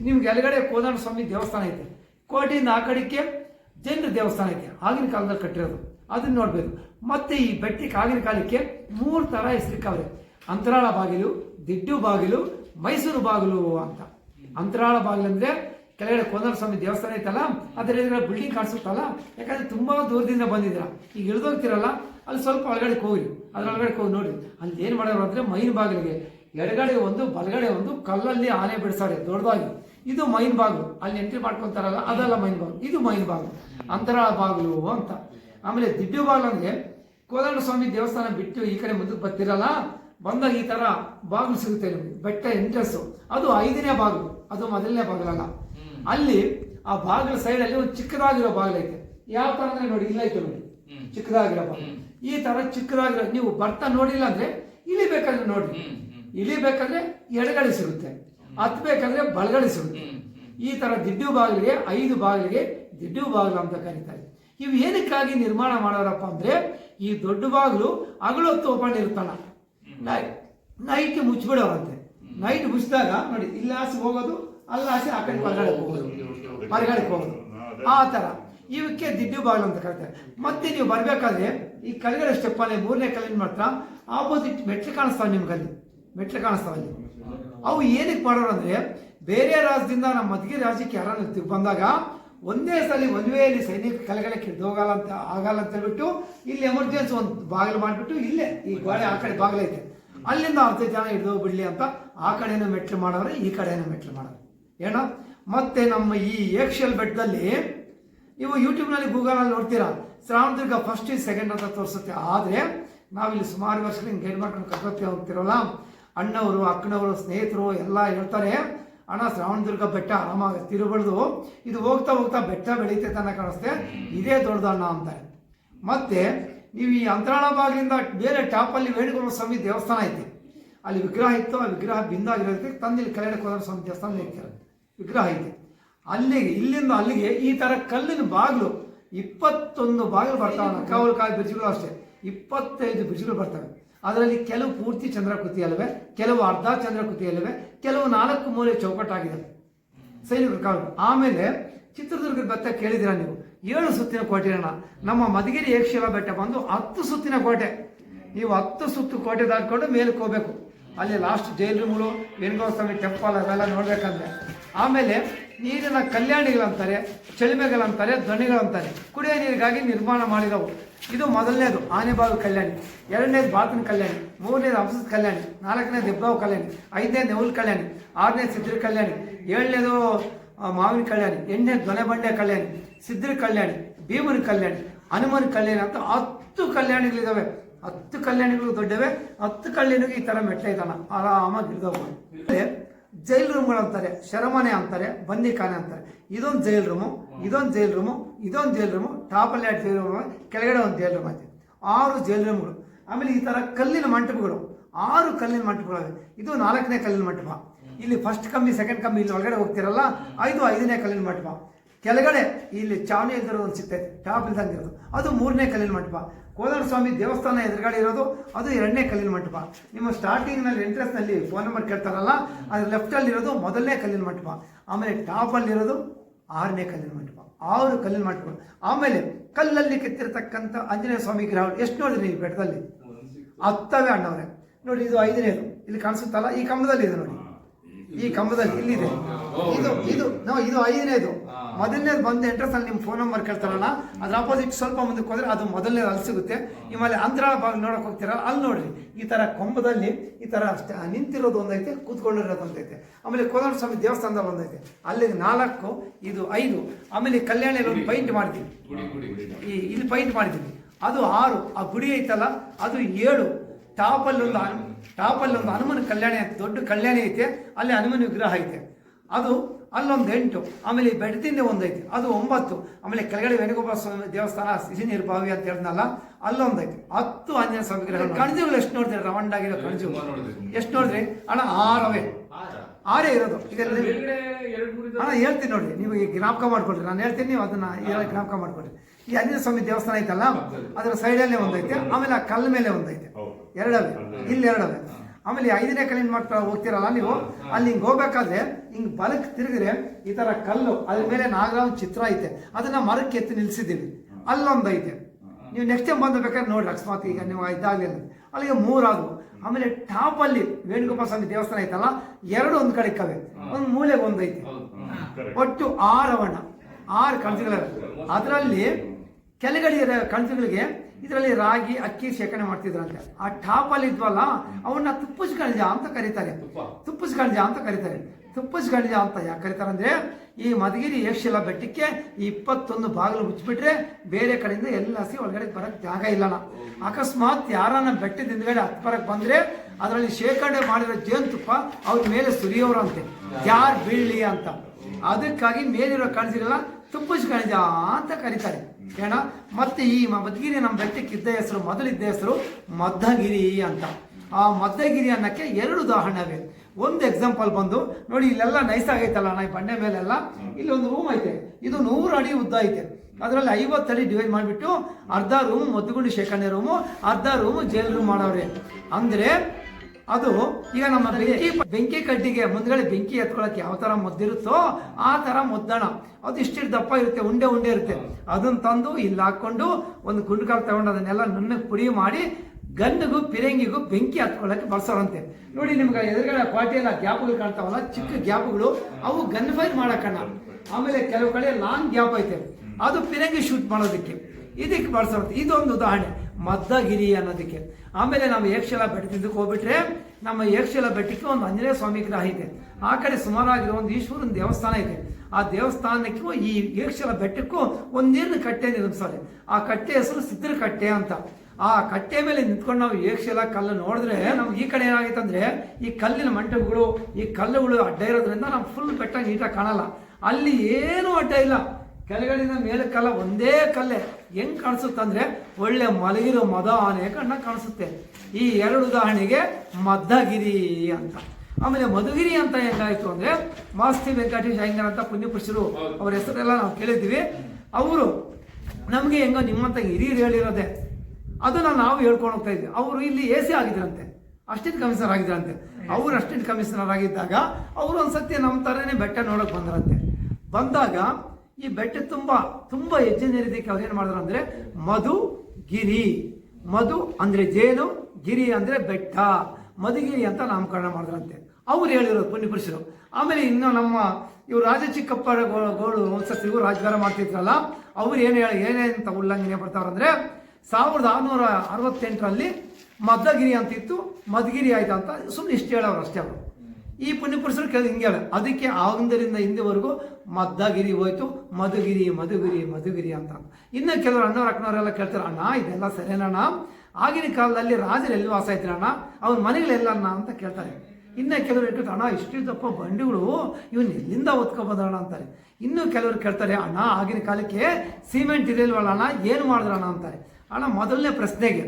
ನಿಮ್ಗೆ ಎಳಗಡೆ ಕೋದಾಂಡ ಸ್ವಾಮಿ ದೇವಸ್ಥಾನ ಐತೆ. ಕೋಟೆಯಿಂದ ಆ ಕಡೆಗೆ ಜೈನ ದೇವಸ್ಥಾನ ಐತೆ. ಆಗಿನ ಕಾಲದಲ್ಲಿ ಕಟ್ಟಿರೋದು. ಅದನ್ನ ನೋಡ್ಬೇಕು. ಮತ್ತೆ ಈ ಬೆಟ್ಟಕ್ಕೆ ಆಗಿನ ಕಾಲಕ್ಕೆ ಮೂರು ಥರ ಹೆಸರಿಕ್ಕವ್ರೆ. ಅಂತರಾಳ ಬಾಗಿಲು, ದಿಡ್ಡು ಬಾಗಿಲು, ಮೈಸೂರು ಬಾಗಿಲು ಅಂತ. ಅಂತರಾಳ ಬಾಗಿಲು ಅಂದ್ರೆ ಕೆಳಗಡೆ ಕೋನರ ಸ್ವಾಮಿ ದೇವಸ್ಥಾನ ಐತಲ್ಲ, ಅದ್ರ ಎದುರುಗಡೆ ಬಿಲ್ಡಿಂಗ್ ಕಾಣಿಸುತ್ತಲ್ಲ, ಯಾಕಂದ್ರೆ ತುಂಬಾ ದೂರದಿಂದ ಬಂದಿದ್ರ. ಈಗ ಇಳಿದೋಗ್ತಿರಲ್ಲ, ಅಲ್ಲಿ ಸ್ವಲ್ಪ ಒಳಗಡೆ ಹೋಗಿ ಅದ್ರ ಒಳಗಡೆ ಹೋಗಿ ನೋಡಿ ಅಲ್ಲಿ ಏನು ಮಾಡೋರು ಅಂದರೆ ಮೈನ್ ಬಾಗಿಲಿಗೆ ಎಡಗಡೆ ಒಂದು, ಬಲಗಡೆ ಒಂದು, ಕಲ್ಲಲ್ಲಿ ಆನೆ ಬಿಡಿಸ್ತಾರೆ ದೊಡ್ಡದಾಗಿ. ಇದು ಮೈನ್ ಬಾಗಿಲು. ಅಲ್ಲಿ ಎಂಟ್ರಿ ಮಾಡ್ಕೊಂತಾರಲ್ಲ, ಅದಲ್ಲ ಮೈನ್ ಬಾಗಿಲು. ಇದು ಮೈನ್ ಬಾಗಿಲು. ಅಂತರಾಳ ಬಾಗಿಲು ಅಂತ. ಆಮೇಲೆ ದಿಡ್ಡು ಬಾಗಿಲು ಅಂದ್ರೆ ಕೋಲಾರ ಸ್ವಾಮಿ ದೇವಸ್ಥಾನ ಬಿಟ್ಟು ಈ ಕಡೆ ಮುಂದಕ್ಕೆ ಬರ್ತಿರಲ್ಲ ಬಂದಾಗ ಈ ತರ ಬಾಗಿಲು ಸಿಗುತ್ತೆ ನಿಮಗೆ. ಬೆಟ್ಟ ಎಂಟ್ರೆಸ್ ಅದು ಐದನೇ ಬಾಗಿಲು. ಅದು ಮೊದಲನೇ ಬಾಗಿಲಲ್ಲ ಅಲ್ಲಿ. ಆ ಬಾಗಿಲ ಸೈಡ್ ಅಲ್ಲಿ ಒಂದು ಚಿಕ್ಕದಾಗಿರೋ ಬಾಗಿಲು ಐತೆ. ಯಾವ ತರ ಅಂದ್ರೆ ನೋಡಿ ಇಲ್ಲ ಐತೆ ನೋಡಿ. ಚಿಕ್ಕದಾಗಿರೋ ಬಾಗಿಲು. ಈ ತರ ಚಿಕ್ಕದಾಗಿರೋ ನೀವು ಬರ್ತಾ ನೋಡಿಲ್ಲ ಅಂದ್ರೆ ಇಳಿಬೇಕಾದ್ರೆ ನೋಡಿ. ಇಳಿಬೇಕಾದ್ರೆ ಎಡಗಡೆ ಸಿಗುತ್ತೆ. ಹತ್ಬೇಕಾದ್ರೆ ಬಲಗಡೆ ಸಿಗುತ್ತೆ. ಈ ತರ ದಿಡ್ಡು ಬಾಗಿಲಿಗೆ ಐದು ಬಾಗಿಲಿಗೆ ದಿಡ್ಡು ಬಾಗಿಲು ಅಂತ ಕರೀತಾರೆ ಇವು ಏನಕ್ಕಾಗಿ ನಿರ್ಮಾಣ ಮಾಡೋರಪ್ಪ ಅಂದ್ರೆ ಈ ದೊಡ್ಡ ಬಾಗಿಲು ಹಗಲೊತ್ತು ಓಪನ್ ಇರುತ್ತಲ್ಲ ನೈಟ್ ಮುಚ್ಚಿಬಿಡೋರಂತೆ ನೈಟ್ ಮುಚ್ಚಿದಾಗ ನೋಡಿ ಇಲ್ಲಾಸಿಗೆ ಆಸೆ ಹೋಗೋದು ಅಲ್ಲಾಸೆ ಆಸೆ ಆ ಕಡೆ ಹೊರಗಡೆ ಹೋಗೋದು. ಹೊರಗಡೆ ಹೋಗೋದು ಆ ಥರ. ಇವಕ್ಕೆ ದಿಡ್ಡು ಬಾಗಿಲು ಅಂತ ಕರೀತಾರೆ. ಮತ್ತೆ ನೀವು ಬರಬೇಕಾದ್ರೆ ಈ ಕೆಳಗಡೆ ಸ್ಟೆಪ್ ಅಲ್ಲಿ ಮೂರನೇ ಕಲ್ಲಿನ ಮಾತ್ರ ಆಪೋಸಿಟ್ ಮೆಟ್ಲು ಕಾಣಿಸ್ತಾವೆ ನಿಮ್ಗಲ್ಲಿ ಮೆಟ್ಲು ಕಾಣಿಸ್ತಾವೆ ಅಲ್ಲಿ. ಅವು ಏನಕ್ಕೆ ಮಾಡೋರು ಅಂದರೆ ಬೇರೆ ರಾಜ್ಯದಿಂದ ನಮ್ಮ ಮಧುಗಿರಿ ರಾಜ್ಯಕ್ಕೆ ಯಾರನ್ನ ಬಂದಾಗ ಒಂದೇ ಸಲ ಒಂದ್ ವೇಲಿ ಸೈನಿಕ ಕೆಳಗಡೆ ಕಿಡ್ ಹೋಗಲ್ಲ ಅಂತ ಆಗಲ್ಲ ಅಂತ ಹೇಳ್ಬಿಟ್ಟು ಇಲ್ಲಿ ಎಮರ್ಜೆನ್ಸಿ ಒಂದು ಬಾಗಿಲು ಮಾಡಿಬಿಟ್ಟು ಇಲ್ಲೇ ಈ ಗೋಡೆ ಆ ಕಡೆ ಬಾಗಿಲೈತೆ. ಅಲ್ಲಿಂದ ಅರ್ಧ ಜನ ಹಿಡಿದು ಬಿಡ್ಲಿ ಅಂತ ಆ ಕಡೆನೂ ಮೆಟ್ಲು ಮಾಡೋರು, ಈ ಕಡೆನೂ ಮೆಟ್ಲು ಮಾಡೋರು. ಏನೋ? ಮತ್ತೆ ನಮ್ಮ ಈ ಏಕ್ಷಲ್ ಬೆಟ್ಟದಲ್ಲಿ, ನೀವು ಯೂಟ್ಯೂಬ್ನಲ್ಲಿ ಗೂಗಲಲ್ಲಿ ನೋಡ್ತೀರಾ, ಶ್ರಾವಣದುರ್ಗ ಫಸ್ಟ್ ಸೆಕೆಂಡ್ ಅಂತ ತೋರಿಸುತ್ತೆ. ಆದರೆ ನಾವಿಲ್ಲಿ ಸುಮಾರು ವರ್ಷಗಳಿಂದ ಗೈಡ್ ಮಾಡ್ಕೊಂಡು ಕರ್ಕೋತೀವಿ ಹೋಗ್ತಿರೋಲ್ಲ. ಅಣ್ಣವರು, ಅಕ್ಕನವರು, ಸ್ನೇಹಿತರು ಎಲ್ಲ ಹೇಳ್ತಾರೆ, ಅಣ್ಣ, ಶ್ರಾವಣದುರ್ಗ ಬೆಟ್ಟ ಆರಾಮಾಗಿ ತಿರುಬಳ್ದು ಇದು ಹೋಗ್ತಾ ಹೋಗ್ತಾ ಬೆಟ್ಟ ಬೆಳೀತೈತೆ ಅಂತ ಕಾಣಿಸ್ತೆ ಇದೇ ದೊಡ್ಡದಣ್ಣ ಅಂತಾರೆ. ಮತ್ತೆ ನೀವು ಈ ಅಂತರಾಳ ಬಾಗಿಲಿಂದ ಬೇರೆ ಟಾಪಲ್ಲಿ ವೇಣುಗೋಪಾಲ ಸ್ವಾಮಿ ದೇವಸ್ಥಾನ ಐತಿ. ಅಲ್ಲಿ ವಿಗ್ರಹ ಇತ್ತು, ಆ ವಿಗ್ರಹ ಬಿಂದಾಗಿರೋದಕ್ಕೆ ತಂದಿಲ್ಲಿ ಕಲ್ಯಾಣ ಕೋಲಾರ ಸ್ವಾಮಿ ದೇವಸ್ಥಾನ ಇರ್ತಾರೆ ವಿಗ್ರಹ ಐತಿ. ಅಲ್ಲಿಗೆ, ಇಲ್ಲಿಂದ ಅಲ್ಲಿಗೆ ಈ ಥರ ಕಲ್ಲಿನ ಬಾಗಿಲು ಇಪ್ಪತ್ತೊಂದು ಬಾಗಿಲು ಬರ್ತಾವೆ ಕಾಯಿ ಬ್ರಿಜ್ಗಳು ಅಷ್ಟೇ. ಇಪ್ಪತ್ತೈದು ಬ್ರಿಜ್ಗಳು ಬರ್ತವೆ. ಅದರಲ್ಲಿ ಕೆಲವು ಪೂರ್ತಿ ಚಂದ್ರಕೃತಿ ಅಲ್ಲವೇ, ಕೆಲವು ಅರ್ಧ ಚಂದ್ರಕೃತಿ ಅಲ್ಲವೇ, ಕೆಲವು ನಾಲ್ಕು ಮೂಲೆ ಚೌಕಟ್ಟಾಗಿದೆ. ಸೈನಿಕರು ಕಾಳು ಆಮೇಲೆ ಚಿತ್ರದುರ್ಗದ ಬೆತ್ತ ಕೇಳಿದಿರ ನೀವು? ಏಳು ಸುತ್ತಿನ ಕೋಟೆ ಅಣ್ಣ. ನಮ್ಮ ಮಧುಗಿರಿ ಏಕಶಿಲಾ ಬೆಟ್ಟ ಬಂದು ಹತ್ತು ಸುತ್ತಿನ ಕೋಟೆ. ನೀವು ಹತ್ತು ಸುತ್ತು ಕೋಟೆ ದಾಟ್ಕೊಂಡು ಮೇಲಕ್ಕೆ ಹೋಗ್ಬೇಕು. ಅಲ್ಲಿ ಲಾಸ್ಟ್ ಜೈಲ್ ರೂಮ್ಗಳು ವೇಣುಗೋಪಾಲ ಸ್ವಾಮಿ ಟೆಂಪಲ್ ಅವೆಲ್ಲ ನೋಡ್ಬೇಕಂದ್ರೆ. ಆಮೇಲೆ ನೀರಿನ ಕಲ್ಯಾಣಿಗಳಂತಾರೆ, ಚಳಿಮೆಗಳಂತಾರೆ ಧ್ವನಿಗಳಂತಾರೆ ಕುಡಿಯೋ ನೀರಿಗಾಗಿ ನಿರ್ಮಾಣ ಮಾಡಿದವು. ಇದು ಮೊದಲನೇದು, ಆನೆಬಾವಿ ಕಲ್ಯಾಣಿ. ಎರಡನೇದು ಬಾತನ ಕಲ್ಯಾಣಿ. ಮೂರನೇದು ಹಂಸದ ಕಲ್ಯಾಣಿ. ನಾಲ್ಕನೇದು ಹೆಬ್ಬಾವು ಕಲ್ಯಾಣಿ. ಐದನೇದು ನೆವುಲ್ ಕಲ್ಯಾಣಿ. ಆರನೇ ಸಿದ್ಧರ ಕಲ್ಯಾಣಿ. ಏಳನೇದು ಮಾವಿನ ಕಲ್ಯಾಣಿ. ಎಂಟನೇ ದೊನೆಬಂಡೆ ಕಲ್ಯಾಣಿ. ಸಿದ್ಧರ ಕಲ್ಯಾಣಿ, ಭೀಮನ ಕಲ್ಯಾಣಿ, ಹನುಮನ ಕಲ್ಯಾಣ ಅಂತ ಹತ್ತು ಕಲ್ಯಾಣಿಗಳಿದಾವೆ. ಹತ್ತು ಕಲ್ಯಾಣಿಗಳು ದೊಡ್ಡವೆ, ಹತ್ತು ಕಲ್ಯಾಣಿಗೆ ಈ ತರ ಮೆಟ್ಲ ಇದ್ದಾನ. ಆರಾಮಾಗಿ ಇರ್ದವು ಜೈಲ್ ರೂಮ್ಗಳು ಅಂತಾರೆ, ಶರಮನೆ ಅಂತಾರೆ ಬಂದಿಖಾನೆ ಅಂತಾರೆ. ಇದೊಂದು ಜೈಲ್ ರೂಮು, ಇದೊಂದು ಜೈಲ್ ರೂಮು, ಇದೊಂದು ಜೈಲ್ ರೂಮು ಟಾಪಲ್ಲಿ ಎರಡು ಜೈಲ್ ರೂಮ್, ಕೆಳಗಡೆ ಒಂದು ಜೈಲ್ ರೂಮ್ ಐತೆ. ಆರು ಜೈಲ್ ರೂಮ್ಗಳು. ಆಮೇಲೆ ಈ ತರ ಕಲ್ಲಿನ ಮಂಟಪಗಳು. ಆರು ಕಲ್ಲಿನ ಮಂಟಪಗಳಿವೆ. ಇದು ನಾಲ್ಕನೇ ಕಲ್ಲಿನ ಮಂಟಪ. ಇಲ್ಲಿ ಫಸ್ಟ್ ಕಮ್ಮಿ ಸೆಕೆಂಡ್ ಕಮ್ಮಿ ಇಲ್ಲಿ ಒಳಗಡೆ ಹೋಗ್ತಿರಲ್ಲ, ಐದು, ಐದನೇ ಕಲ್ಲಿನ ಮಂಟಪ. ಕೆಳಗಡೆ ಇಲ್ಲಿ ಚಾವಣಿ ಇಲ್ದಿರೋ ಒಂದು ಟಾಪ್ ಇಲ್ದಂಗೆ ಇರೋದು. ಅದು ಮೂರನೇ ಕಲ್ಲಿನ ಮಂಟಪ. ಕೋದಂಡ ಸ್ವಾಮಿ ದೇವಸ್ಥಾನ ಎದುರುಗಡೆ ಇರೋದು, ಅದು ಎರಡನೇ ಕಲ್ಲಿನ ಮಂಟಪ. ನಿಮ್ಮ ಸ್ಟಾರ್ಟಿಂಗ್ನಲ್ಲಿ ಎಂಟ್ರೆನ್ಸ್ನಲ್ಲಿ ಫೋನ್ ನಂಬರ್ ಕೇಳ್ತಾರಲ್ಲ, ಅದ್ರ ಲೆಫ್ಟಲ್ಲಿರೋದು ಮೊದಲನೇ ಕಲ್ಲಿನ ಮಂಟಪ. ಆಮೇಲೆ ಟಾಪಲ್ಲಿರೋದು ಆರನೇ ಕಲ್ಲಿನ ಮಂಟಪ. ಆರು ಕಲ್ಲಿನ ಮಂಟಪ. ಆಮೇಲೆ ಕಲ್ಲಲ್ಲಿ ಕೆತ್ತಿರ್ತಕ್ಕಂಥ ಆಂಜನೇಯ ಸ್ವಾಮಿ ಗ್ರಹ ಎಷ್ಟು ನೋಡಿದ್ರಿ ನೀವು ಬೆಟ್ಟದಲ್ಲಿ? ಹತ್ತವೇ ಅಣ್ಣವ್ರೆ. ನೋಡಿ, ಇದು ಐದನೇದು. ಇಲ್ಲಿ ಕಾಣಿಸುತ್ತಲ್ಲ? ಈ ಕಂಬದಲ್ಲಿ ಇದೆ ನೋಡಿ. ಈ ಕಂಬದಲ್ಲಿ ಇಲ್ಲಿದೆ. ಇದು ಇದು ನಾವು ಇದು ಐದನೇದು. ಮೊದಲನೇದು ಬಂದು ಎಂಟ್ರೆಸ್ ಅಲ್ಲಿ ನಿಮ್ಮ ಫೋನ್ ನಂಬರ್ ಕೇಳ್ತಾರಲ್ಲ ಅದ್ರ ಆಪೋಸಿಟ್ ಸ್ವಲ್ಪ ಮುಂದಕ್ಕೆ ಹೋದ್ರೆ ಅದು ಮೊದಲನೇದು ಅಲ್ಲಿ ಸಿಗುತ್ತೆ. ನಿಮ್ಮಲ್ಲಿ ಅಂತರಾಳ ಭಾಗ ನೋಡಕ್ ಹೋಗ್ತೀರಲ್ಲ ಅಲ್ಲಿ ನೋಡ್ರಿ. ಈ ತರ ಕೊಂಬದಲ್ಲಿ ಈ ತರ ಅಷ್ಟೇ ನಿಂತಿರೋದು ಒಂದೈತೆ ಕೂತ್ಕೊಂಡಿರೋದು ಒಂದೈತೆ. ಆಮೇಲೆ ಕೋದಂಡ ಸ್ವಾಮಿ ದೇವಸ್ಥಾನದ ಒಂದೈತೆ. ಅಲ್ಲಿ ನಾಲ್ಕು ಇದು ಐದು. ಆಮೇಲೆ ಕಲ್ಯಾಣ ಒಂದು ಪೈಂಟ್ ಮಾಡ್ತೀವಿ ಈ ಇಲ್ಲಿ ಪೈಂಟ್ ಮಾಡಿದ್ದೀವಿ. ಅದು ಆರು ಆ ಗುಡಿ ಐತಲ್ಲ ಅದು ಏಳು. ಟಾಪಲ್ಲಿ ಒಂದು ಟಾಪಲ್ಲಿ ಒಂದು ಹನುಮನ ಕಲ್ಯಾಣಿ ಐತೆ ದೊಡ್ಡ ಕಲ್ಯಾಣಿ ಐತೆ ಅಲ್ಲಿ ಹನುಮನ ವಿಗ್ರಹ ಐತೆ. ಅದು ಅಲ್ಲೊಂದು ಎಂಟು ಆಮೇಲೆ ಈ ಬೆಟ್ಟದಿಂದ ಒಂದೈತೆ ಅದು ಒಂಬತ್ತು ಆಮೇಲೆ ಕೆಳಗಡೆ ವೇಣುಗೋಪಾಲ ಸ್ವಾಮಿ ದೇವಸ್ಥಾನ ಸಿಹಿನೀರ್ ಬಾವಿ ಅಂತ ಹೇಳಿದ್ನಲ್ಲ ಅಲ್ಲೊಂದೈತೆ ಹತ್ತು ಆಂಜನೇಯ ಸ್ವಾಮಿ ವಿಗ್ರಹ ಕಣಜಗಳು ಎಷ್ಟು ನೋಡಿದ್ರಿ ರೌಂಡ್ ಆಗಿರೋ ಕಣಜು ಎಷ್ಟು ನೋಡಿದ್ರಿ ಅಣ್ಣ ಆರವೇ. ಆರೇ. ಇರೋದು. ಇದೆಲ್ಲ ಅಣ್ಣ ಹೇಳ್ತೀನಿ ನೋಡಿ ನೀವು ಈಗ ಜ್ಞಾಪಕ ಮಾಡ್ಕೊಳ್ರಿ. ನಾನು ಹೇಳ್ತೀನಿ ನೀವು ಅದನ್ನ ಜ್ಞಾಪಕ ಮಾಡ್ಕೊಳ್ರಿ. ಈ ಆಂಜನೇಯ ಸ್ವಾಮಿ ದೇವಸ್ಥಾನ ಐತಲ್ಲ? ಅದರ ಸೈಡಲ್ಲೇ ಒಂದೈತೆ. ಆಮೇಲೆ ಆ ಕಲ್ಲ ಮೇಲೆ ಒಂದೈತೆ. ಎರಡವೇ ಇಲ್ಲಿ ಎರಡವೇ ಆಮೇಲೆ ಐದನೇ ಕಲ್ಲಿನ ಮಾಡ್ತಾ ಹೋಗ್ತಿರಲ್ಲ ನೀವು? ಅಲ್ಲಿ ಹಿಂಗೆ ಹೋಗ್ಬೇಕಾದ್ರೆ ಹಿಂಗೆ ಬಲಕ್ಕೆ ತಿರುಗಿದ್ರೆ ಈ ಥರ ಕಲ್ಲು ಅದ್ರ ಮೇಲೆ ನಾಗರಾವ್ ಚಿತ್ರ ಐತೆ. ಅದನ್ನ ಮರಕ್ಕೆ ಎತ್ತಿ ನಿಲ್ಸಿದ್ದೀವಿ. ಅಲ್ಲೊಂದೈತೆ. ನೀವು ನೆಕ್ಸ್ಟ್ ಟೈಮ್ ಬಂದು ಬೇಕಾದ್ರೆ ನೋಡ್ರಿ ಅಕಸ್ಮಾತ್ ಈಗ ನೀವು ಇದಾಗಲಿಲ್ಲ. ಅಲ್ಲಿಗೆ ಮೂರಾದವು. ಆಮೇಲೆ ಟಾಪ್ ಅಲ್ಲಿ ವೇಣುಗೋಪಾಲ ಸ್ವಾಮಿ ದೇವಸ್ಥಾನ ಐತಲ್ಲ? ಎರಡು ಒಂದು ಕಡೆ ಕವೆ ಒಂದು ಮೂಲೆಗೆ ಒಂದೈತೆ. ಒಟ್ಟು ಆರವಣ ಆರು ಕಣಜಗಳಿವೆ ಅದರಲ್ಲಿ ಕೆಳಗಡೆ ಇರೋ ಕಣಜಗಳಿಗೆ ಇದರಲ್ಲಿ ರಾಗಿ ಅಕ್ಕಿ ಶೇಖರಣೆ ಮಾಡ್ತಿದ್ರಂತೆ. ಆ ಟಾಪ್ ಅಲ್ಲಿ ಇದ್ವಲ್ಲ ಅವನ್ನ ತುಪ್ಪಸ್ ಗಣಜ ಅಂತ ಕರೀತಾರೆ. ತುಪ್ಪಸ್ ಗಣಜ ಅಂತ ಕರೀತಾರೆ. ತುಪ್ಪಸ್ ಗಣಜ ಅಂತ ಯಾಕೆ ಕರೀತಾರೆ ಅಂದ್ರೆ ಈ ಮಧುಗಿರಿ ಏಷ್ಯಲ ಬೆಟ್ಟಕ್ಕೆ ಈ ಇಪ್ಪತ್ತೊಂದು ಬಾಗಿಲು ಮುಚ್ಚಿಬಿಟ್ರೆ ಬೇರೆ ಕಡೆಯಿಂದ ಎಲ್ಲ ಹಸಿ ಒಳಗಡೆ ಬರಕ್ ಜಾಗ ಇಲ್ಲಣ್ಣ. ಅಕಸ್ಮಾತ್ ಯಾರನ್ನ ಬೆಟ್ಟದ ಹಿಂದ್ಗಡೆ ಹತ್ತು ಬರಕ್ ಬಂದ್ರೆ ಅದರಲ್ಲಿ ಶೇಖರಣೆ ಮಾಡಿರೋ ಜೇನುತುಪ್ಪ ಅವ್ರ ಮೇಲೆ ಸುರಿಯೋರಂತೆ ಯಾರು ಬೀಳಲಿ ಅಂತ. ಅದಕ್ಕಾಗಿ ಮೇಲಿರೋ ಕಣಜಿಗೆಲ್ಲ ತುಪ್ಪಸ್ ಗಣಜ ಅಂತ ಕರೀತಾರೆ. ಏನ? ಮತ್ತೆ ಈ ಮಧುಗಿರಿ ನಮ್ಮ ಬೆಟ್ಟಕ್ಕೆ ಇದ್ದ ಹೆಸರು ಮೊದಲಿದ್ದ ಹೆಸರು ಮದ್ದಗಿರಿ ಅಂತ. ಆ ಮದ್ದಗಿರಿ ಅನ್ನಕ್ಕೆ ಎರಡು ಉದಾಹರಣೆ ಒಂದು ಎಕ್ಸಾಂಪಲ್ ಬಂದು, ನೋಡಿ ಇಲ್ಲೆಲ್ಲ ನೈಸ್ ಆಗೈತಲ್ಲ ನಾ ಬಂಡೆ ಮೇಲೆಲ್ಲ? ಇಲ್ಲಿ ಒಂದು ರೂಮ್ ಐತೆ. ಇದು ನೂರು ಅಡಿ ಉದ್ದ ಐತೆ. ಅದರಲ್ಲಿ ಐವತ್ತು ಅಡಿ ಡಿವೈಡ್ ಮಾಡಿಬಿಟ್ಟು ಅರ್ಧ ರೂಮ್ ಮದ್ದುಗುಂಡಿ ಶೇಖರಣೆ ರೂಮು ಅರ್ಧ ರೂಮು ಜೈಲ್ ರೂಮ್ ಮಾಡೋರೆ. ಅಂದ್ರೆ ಅದು ಈಗ ನಮ್ಮ ಬೆಂಕಿ ಬೆಂಕಿ ಕಡ್ಡಿಗೆ ಮುಂದ್ಗಡೆ ಬೆಂಕಿ ಎತ್ಕೊಳಕ್ಕೆ ಯಾವ ತರ ಮದ್ದಿರುತ್ತೋ ಆ ತರ ಮುದ್ದಣ. ಅದು ಇಷ್ಟಿಷ್ಟು ದಪ್ಪ ಇರುತ್ತೆ, ಉಂಡೆ ಉಂಡೆ ಇರುತ್ತೆ. ಅದನ್ನ ತಂದು ಇಲ್ಲಿ ಹಾಕೊಂಡು ಒಂದು ಗುಂಡ್ಕಾಲ್ ತಗೊಂಡು ಅದನ್ನೆಲ್ಲ ನುಣ್ಣಗೆ ಪುಡಿ ಮಾಡಿ ಗಂಡಿಗೂ ಪಿರಂಗಿಗೂ ಬೆಂಕಿ ಹತ್ಕೊಳ್ಳಕ್ಕೆ ಬಳಸೋರಂತೆ. ನೋಡಿ ನಿಮ್ಗೆ ಎದುರುಗಡೆ ಕ್ವಾಟಿಯಲ್ಲ ಗ್ಯಾಪ್ಗಳು ಕಾಣ್ತಾವಲ್ಲ, ಚಿಕ್ಕ ಗ್ಯಾಪ್ಗಳು, ಅವು ಗನ್ ಫೈರ್ ಮಾಡಕ್ಕಣ್ಣ. ಆಮೇಲೆ ಕೆಲವು ಕಡೆ ಲಾಂಗ್ ಗ್ಯಾಪ್ ಐತೆ. ಅದು ಪಿರಂಗಿ ಶೂಟ್ ಮಾಡೋದಕ್ಕೆ. ಇದಕ್ಕೆ ಬಳಸೋದು ಇದೊಂದು ಉದಾಹರಣೆ. ಮದ್ದಗಿರಿ ಅನ್ನೋದಕ್ಕೆ. ಆಮೇಲೆ ನಾವು ಏಕ್ಷಲ ಬೆಟ್ಟದಿಂದ ಹೋಗ್ಬಿಟ್ರೆ ನಮ್ಮ ಏಕ್ಷಲ ಬೆಟ್ಟಕ್ಕೆ ಒಂದು ಆಂಜನೇಯ ಸ್ವಾಮಿ ಗ್ರಹ ಇದೆ ಆ ಕಡೆ ಸುಮಾರಾಗಿರೋ ಒಂದು ಈಶ್ವರನ ದೇವಸ್ಥಾನ ಇದೆ ಆ ದೇವಸ್ಥಾನಕ್ಕೂ ಈ ಏಕ್ಷಲ ಬೆಟ್ಟಕ್ಕೂ ಒಂದು ನೀರಿನ ಕಟ್ಟೆ ನಿರ್ಮಿಸ್ತಾರೆ ಆ ಕಟ್ಟೆ ಹೆಸರು ಸಿದ್ಧರ ಕಟ್ಟೆ ಅಂತ. ಆ ಕಟ್ಟೆ ಮೇಲೆ ನಿಂತ್ಕೊಂಡು ನಾವು ಏಕ್ಷಲ ಕಲ್ಲು ನೋಡಿದ್ರೆ ನಮ್ಗೆ ಈ ಕಡೆ ಏನಾಗುತ್ತೆ ಅಂದ್ರೆ ಈ ಕಲ್ಲಿನ ಮಂಟಪಗಳು, ಈ ಕಲ್ಲುಗಳು ಅಡ್ಡ ಇರೋದ್ರಿಂದ ನಾವು ಫುಲ್ ಬೆಟ್ಟ ನೀಟಾಗಿ ಕಾಣಲ್ಲ. ಅಲ್ಲಿ ಏನೂ ಅಡ್ಡ ಇಲ್ಲ. ಕೆಳಗಡೆಯಿಂದ ಕಲ್ಲ ಒಂದೇ ಕಲ್ಲೇ. ಹೆಂಗ್ ಕಾಣಿಸುತ್ತೆ ಅಂದ್ರೆ ಒಳ್ಳೆ ಮಲಗಿರೋ ಮದ ಆನೆ ಕಣ್ಣ ಕಾಣಿಸುತ್ತೆ. ಈ ಎರಡು ಉದಾಹರಣೆಗೆ ಮದ್ದಗಿರಿ ಅಂತ. ಆಮೇಲೆ ಮಧುಗಿರಿ ಅಂತ ಹೆಂಗಾಯ್ತು ಅಂದ್ರೆ ಮಾಸ್ತಿ ವೆಂಕಟೇಶ್ ಅಯ್ಯಂಗಾರ್ ಅಂತ ಪುಣ್ಯಪುರುಷರು ಅವ್ರ ಹೆಸರೆಲ್ಲ ನಾವು ಕೇಳಿದ್ವಿ ಅವರು ನಮಗೆ ಹೆಂಗೋ ನಿಮ್ಮಂತ ಹಿರಿಯರು ಹೇಳಿರೋದೆ. ಅದನ್ನ ನಾವು ಹೇಳ್ಕೊಂಡು ಹೋಗ್ತಾ ಇದ್ವಿ. ಅವರು ಇಲ್ಲಿ ಎ ಸಿ ಆಗಿದ್ರಂತೆ. ಅಸ್ಟೆಂಟ್ ಕಮಿಷನರ್ ಆಗಿದ್ರಂತೆ. ಅವ್ರು ಅಸ್ಟೆಂಟ್ ಕಮಿಷನರ್ ಆಗಿದ್ದಾಗ ಅವರು ಒಂದ್ಸತಿ ನಮ್ಮ ಥರನೇ ಬೆಟ್ಟ ನೋಡಕ್ ಬಂದ್ರಂತೆ. ಬಂದಾಗ ಈ ಬೆಟ್ಟ ತುಂಬಾ ತುಂಬಾ ಹೆಚ್ಚಿನರಿದ್ದಕ್ಕೆ ಅವ್ರು ಏನು ಮಾಡಿದ್ರು ಅಂದ್ರೆ, ಮಧು, ಗಿರಿ. ಮಧು ಅಂದ್ರೆ ಜೇನು, ಗಿರಿ ಅಂದ್ರೆ ಬೆಟ್ಟ. ಮಧುಗಿರಿ ಅಂತ ನಾಮಕರಣ ಮಾಡಿದ್ರಂತೆ. ಅವ್ರು ಹೇಳಿರೋದು ಪುಣ್ಯಪುರುಷರು. ಆಮೇಲೆ ಇನ್ನು ನಮ್ಮ ಇವ್ರು ರಾಜ ಚಿಕ್ಕಪ್ಪ ಗೋಳು ವಂಶಸ್ಥರಿಗೂ ರಾಜಕಾರಣ ಮಾಡ್ತಿದ್ರಲ್ಲ, ಅವ್ರು ಏನು ಹೇಳಿ, ಏನೇಂತ ಉಲ್ಲಂಘನೆ ಬರ್ತಾರಂದ್ರೆ ಸಾವಿರದ ಆರುನೂರ ಅರವತ್ತೆಂಟರಲ್ಲಿ ಮದ್ದಗಿರಿ ಅಂತಿತ್ತು, ಮದ್ಗಿರಿ ಆಯ್ತು ಅಂತ ಸುಮ್ಮನೆ ಇಷ್ಟು ಹೇಳೋರು ಅಷ್ಟೇ ಅವರು. ಈ ಪುಣ್ಯಪುರುಷರು ಕೇಳಿ ಹಿಂಗೆ ಅದಕ್ಕೆ ಆಗಿಂದರಿಂದ ಹಿಂದೆವರೆಗೂ ಮದ್ದಗಿರಿ ಹೋಯ್ತು. ಮಧುಗಿರಿ ಮಧುಗಿರಿ ಮಧುಗಿರಿ ಅಂತ. ಇನ್ನು ಕೆಲವರು ಅಣ್ಣವ್ರು, ಅಕ್ಕನವರೆಲ್ಲ ಕೇಳ್ತಾರೆ, ಅಣ್ಣ, ಇದೆಲ್ಲ ಸರಿನಣ್ಣ. ಆಗಿನ ಕಾಲದಲ್ಲಿ ರಾಜರು ಎಲ್ಲಿ ವಾಸ ಅಣ್ಣ? ಅವ್ರ ಮನೆಗಳೆಲ್ಲಣ್ಣ ಅಂತ ಕೇಳ್ತಾರೆ. ಇನ್ನು ಕೆಲವರು ಇಟ್ಟು ಅಣ್ಣ ಇಷ್ಟು ದಪ್ಪ ಬಂಡಿಗಳು, ಇವನ್ ಎಲ್ಲಿಂದ ಹೊತ್ಕೊಬೋದಣ್ಣ ಅಂತಾರೆ. ಇನ್ನು ಕೆಲವರು ಕೇಳ್ತಾರೆ, ಅಣ್ಣ, ಆಗಿನ ಕಾಲಕ್ಕೆ ಸಿಮೆಂಟ್ ಇರಲಿಲ್ವಲ್ಲ ಅಣ್ಣ, ಏನು ಮಾಡಿದ್ರಣ್ಣ? ಅಂತಾರೆ. ಅಣ್ಣ, ಮೊದಲನೇ ಪ್ರಶ್ನೆಗೆ,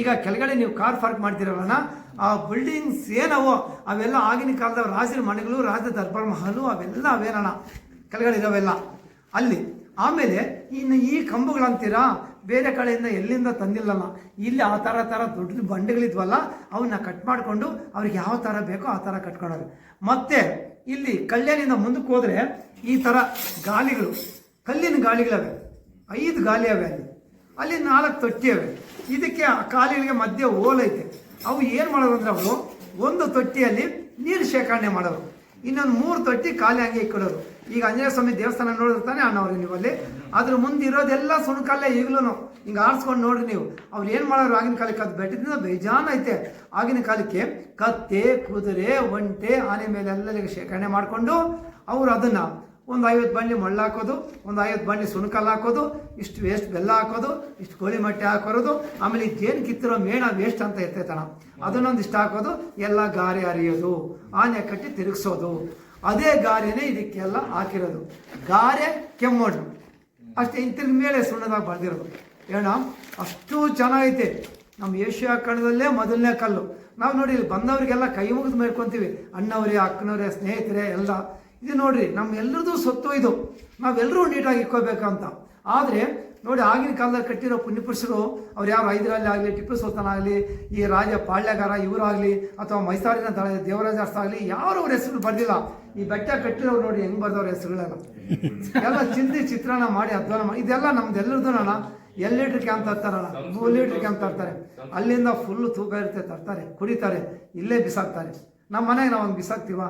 ಈಗ ಕೆಳಗಡೆ ನೀವು ಕಾರ್ ಪಾರ್ಕ್ ಮಾಡ್ತಿರಲ್ಲಣ್ಣ ಆ ಬಿಲ್ಡಿಂಗ್ಸ್ ಏನವೋ ಅವೆಲ್ಲ ಆಗಿನ ಕಾಲದ ರಾಜರ ಮನೆಗಳು ರಾಜ ದರ್ಬಾರ್ ಮಹಲು, ಅವೆಲ್ಲ ಅವೇನಣ ಕೆಳಗಡೆ ಇರೋವೆಲ್ಲ ಅಲ್ಲಿ, ಆಮೇಲೆ ಇನ್ನು ಈ ಕಂಬಗಳಂತೀರಾ ಬೇರೆ ಕಡೆಯಿಂದ ಎಲ್ಲಿಂದ ತಂದಿಲ್ಲಲ್ಲ ಇಲ್ಲಿ ಆ ಥರ ಥರ ದೊಡ್ಡ ಬಂಡೆಗಳಿದ್ವಲ್ಲ, ಅವನ್ನ ಕಟ್ ಮಾಡಿಕೊಂಡು ಅವ್ರಿಗೆ ಯಾವ ಥರ ಬೇಕೋ ಆ ಥರ ಕಟ್ಕೊಳ್ಳೋರು ಮತ್ತೆ ಇಲ್ಲಿ ಕಲ್ಯಾಣಿಂದ ಮುಂದಕ್ಕೆ ಹೋದರೆ ಈ ಥರ ಗಾಲಿಗಳು, ಕಲ್ಲಿನ ಗಾಲಿಗಳವೆ. ಐದು ಗಾಲಿ ಅವೆ ಅಲ್ಲಿ. ಅಲ್ಲಿ ನಾಲ್ಕು ತೊಟ್ಟಿ ಅವೆ. ಇದಕ್ಕೆ ಆ ಕಾಲಿಗಳಿಗೆ ಮಧ್ಯೆ ಓಲೈತೆ ಅವು ಏನು ಮಾಡೋರು ಅಂದ್ರೆ ಅವರು ಒಂದು ತೊಟ್ಟಿಯಲ್ಲಿ ನೀರು ಶೇಖರಣೆ ಮಾಡೋರು. ಇನ್ನೊಂದು ಮೂರು ತೊಟ್ಟಿ ಖಾಲಿ ಹಂಗೆ ಇಕ್ಕಿಡೋರು ಈಗ ಆಂಜನೇಯ ಸ್ವಾಮಿ ದೇವಸ್ಥಾನ ನೋಡಿರ್ತಾನೆ ನೀವು ಅಲ್ಲಿ ಅದ್ರ ಮುಂದೆ ಇರೋದೆಲ್ಲ ಸುಣಕಲ್ಲೇ ಈಗಲೂ ಹಿಂಗೆ ಆರಿಸ್ಕೊಂಡು ನೋಡ್ರಿ ನೀವು. ಅವ್ರು ಏನು ಮಾಡೋರು ಆಗಿನ ಕಾಲಕ್ಕೆ ಅದು ಬೆಟ್ಟದಿಂದ ಬೇಜಾನ್ ಐತೆ. ಆಗಿನ ಕಾಲಕ್ಕೆ ಕತ್ತೆ, ಕುದುರೆ, ಒಂಟೆ, ಆನೆ ಮೇಲೆ ಎಲ್ಲರಿಗೆ ಶೇಖರಣೆ ಮಾಡಿಕೊಂಡು ಅವರು ಅದನ್ನ ಒಂದು ಐವತ್ತು ಬಂಡಿ ಮಳ್ಳು ಹಾಕೋದು, ಒಂದು ಐವತ್ತು ಬಂಡಿ ಸುಣಕಲ್ ಹಾಕೋದು, ಇಷ್ಟು ವೇಸ್ಟ್ ಬೆಲ್ಲ ಹಾಕೋದು, ಇಷ್ಟು ಕೋಳಿ ಮಟ್ಟೆ ಹಾಕೋದು, ಆಮೇಲೆ ಈ ಜೇನು ಕಿತ್ತಿರೋ ಮೇಣ ವೇಸ್ಟ್ ಅಂತ ಇರ್ತೈತಣ ಅದನ್ನೊಂದು ಇಷ್ಟು ಹಾಕೋದು, ಎಲ್ಲ ಗಾರೆ ಹರಿಯೋದು, ಆನೆ ಕಟ್ಟಿ ತಿರುಗಿಸೋದು. ಅದೇ ಗಾರೆನೇ ಇದಕ್ಕೆಲ್ಲ ಹಾಕಿರೋದು. ಗಾರೆ ಕೆಮ್ಮೋಡು ಅಷ್ಟೇ ಇಂತಿನ ಮೇಲೆ ಸುಣ್ಣದಾಗ ಬರ್ದಿರೋದು. ಏಣ ಅಷ್ಟು ಚೆನ್ನಾಗೈತೆ. ನಮ್ಮ ಏಷ್ಯಾ ಕಣದಲ್ಲೇ ಮೊದಲನೇ ಕಲ್ಲು. ನಾವು ನೋಡಿ ಇಲ್ಲಿ ಬಂದವರಿಗೆಲ್ಲ ಕೈ ಮುಗಿದು ಮೇಡ್ಕೊತೀವಿ. ಅಣ್ಣವರೇ, ಅಕ್ಕನವರೇ, ಸ್ನೇಹಿತರೆ, ಎಲ್ಲ. ಇದು ನೋಡ್ರಿ ನಮ್ಮೆಲ್ಲರದು ಸತ್ತು ಇದು. ನಾವೆಲ್ಲರೂ ನೀಟಾಗಿ ಇಕ್ಕೋಬೇಕಂತ ಆದರೆ, ನೋಡಿ, ಆಗಿನ ಕಾಲದಲ್ಲಿ ಕಟ್ಟಿರೋ ಪುಣ್ಯಪುರುಷರು, ಅವ್ರು ಯಾರು ಹೈದರಾಲಿ ಆಗಲಿ, ಟಿಪ್ಪು ಸುಲ್ತಾನ್ ಆಗಲಿ, ಈ ರಾಜ ಪಾಳ್ಯಗಾರ ಇವರಾಗಲಿ ಅಥವಾ ಮೈಸಾರಿನ ದೇವರಾಜ ಆಗಲಿ, ಯಾರು ಅವ್ರ ಹೆಸರು ಬರ್ದಿಲ್ಲ. ಈ ಬೆಟ್ಟ ಕಟ್ಟಿರೋರು ನೋಡಿ ಹೆಂಗ್ ಬರ್ದವ್ರ ಹೆಸರುಗಳೆಲ್ಲ ಎಲ್ಲ ಚಿಂತೆ, ಚಿತ್ರಾನ್ನ ಮಾಡಿ ಅಧ್ವಾನ ಮಾಡಿ, ಇದೆಲ್ಲ ನಮ್ದೆಲ್ಲರದು ನಾನು ಎಲ್ ಲೀಟ್ರಿಗೆ ಅಂತ ತರ್ತಾರಲ್ಲ ಮೂರು ಲೀಟ್ರಿಗೆ ಅಂತ ತರ್ತಾರೆ. ಅಲ್ಲಿಂದ ಫುಲ್ ತೂಕ ಇರುತ್ತೆ, ತರ್ತಾರೆ, ಕುಡಿತಾರೆ, ಇಲ್ಲೇ ಬಿಸಾಕ್ತಾರೆ. ನಮ್ಮ ಮನೆಗೆ ನಾವು ಒಂದು ಬಿಸಾಕ್ತೀವ?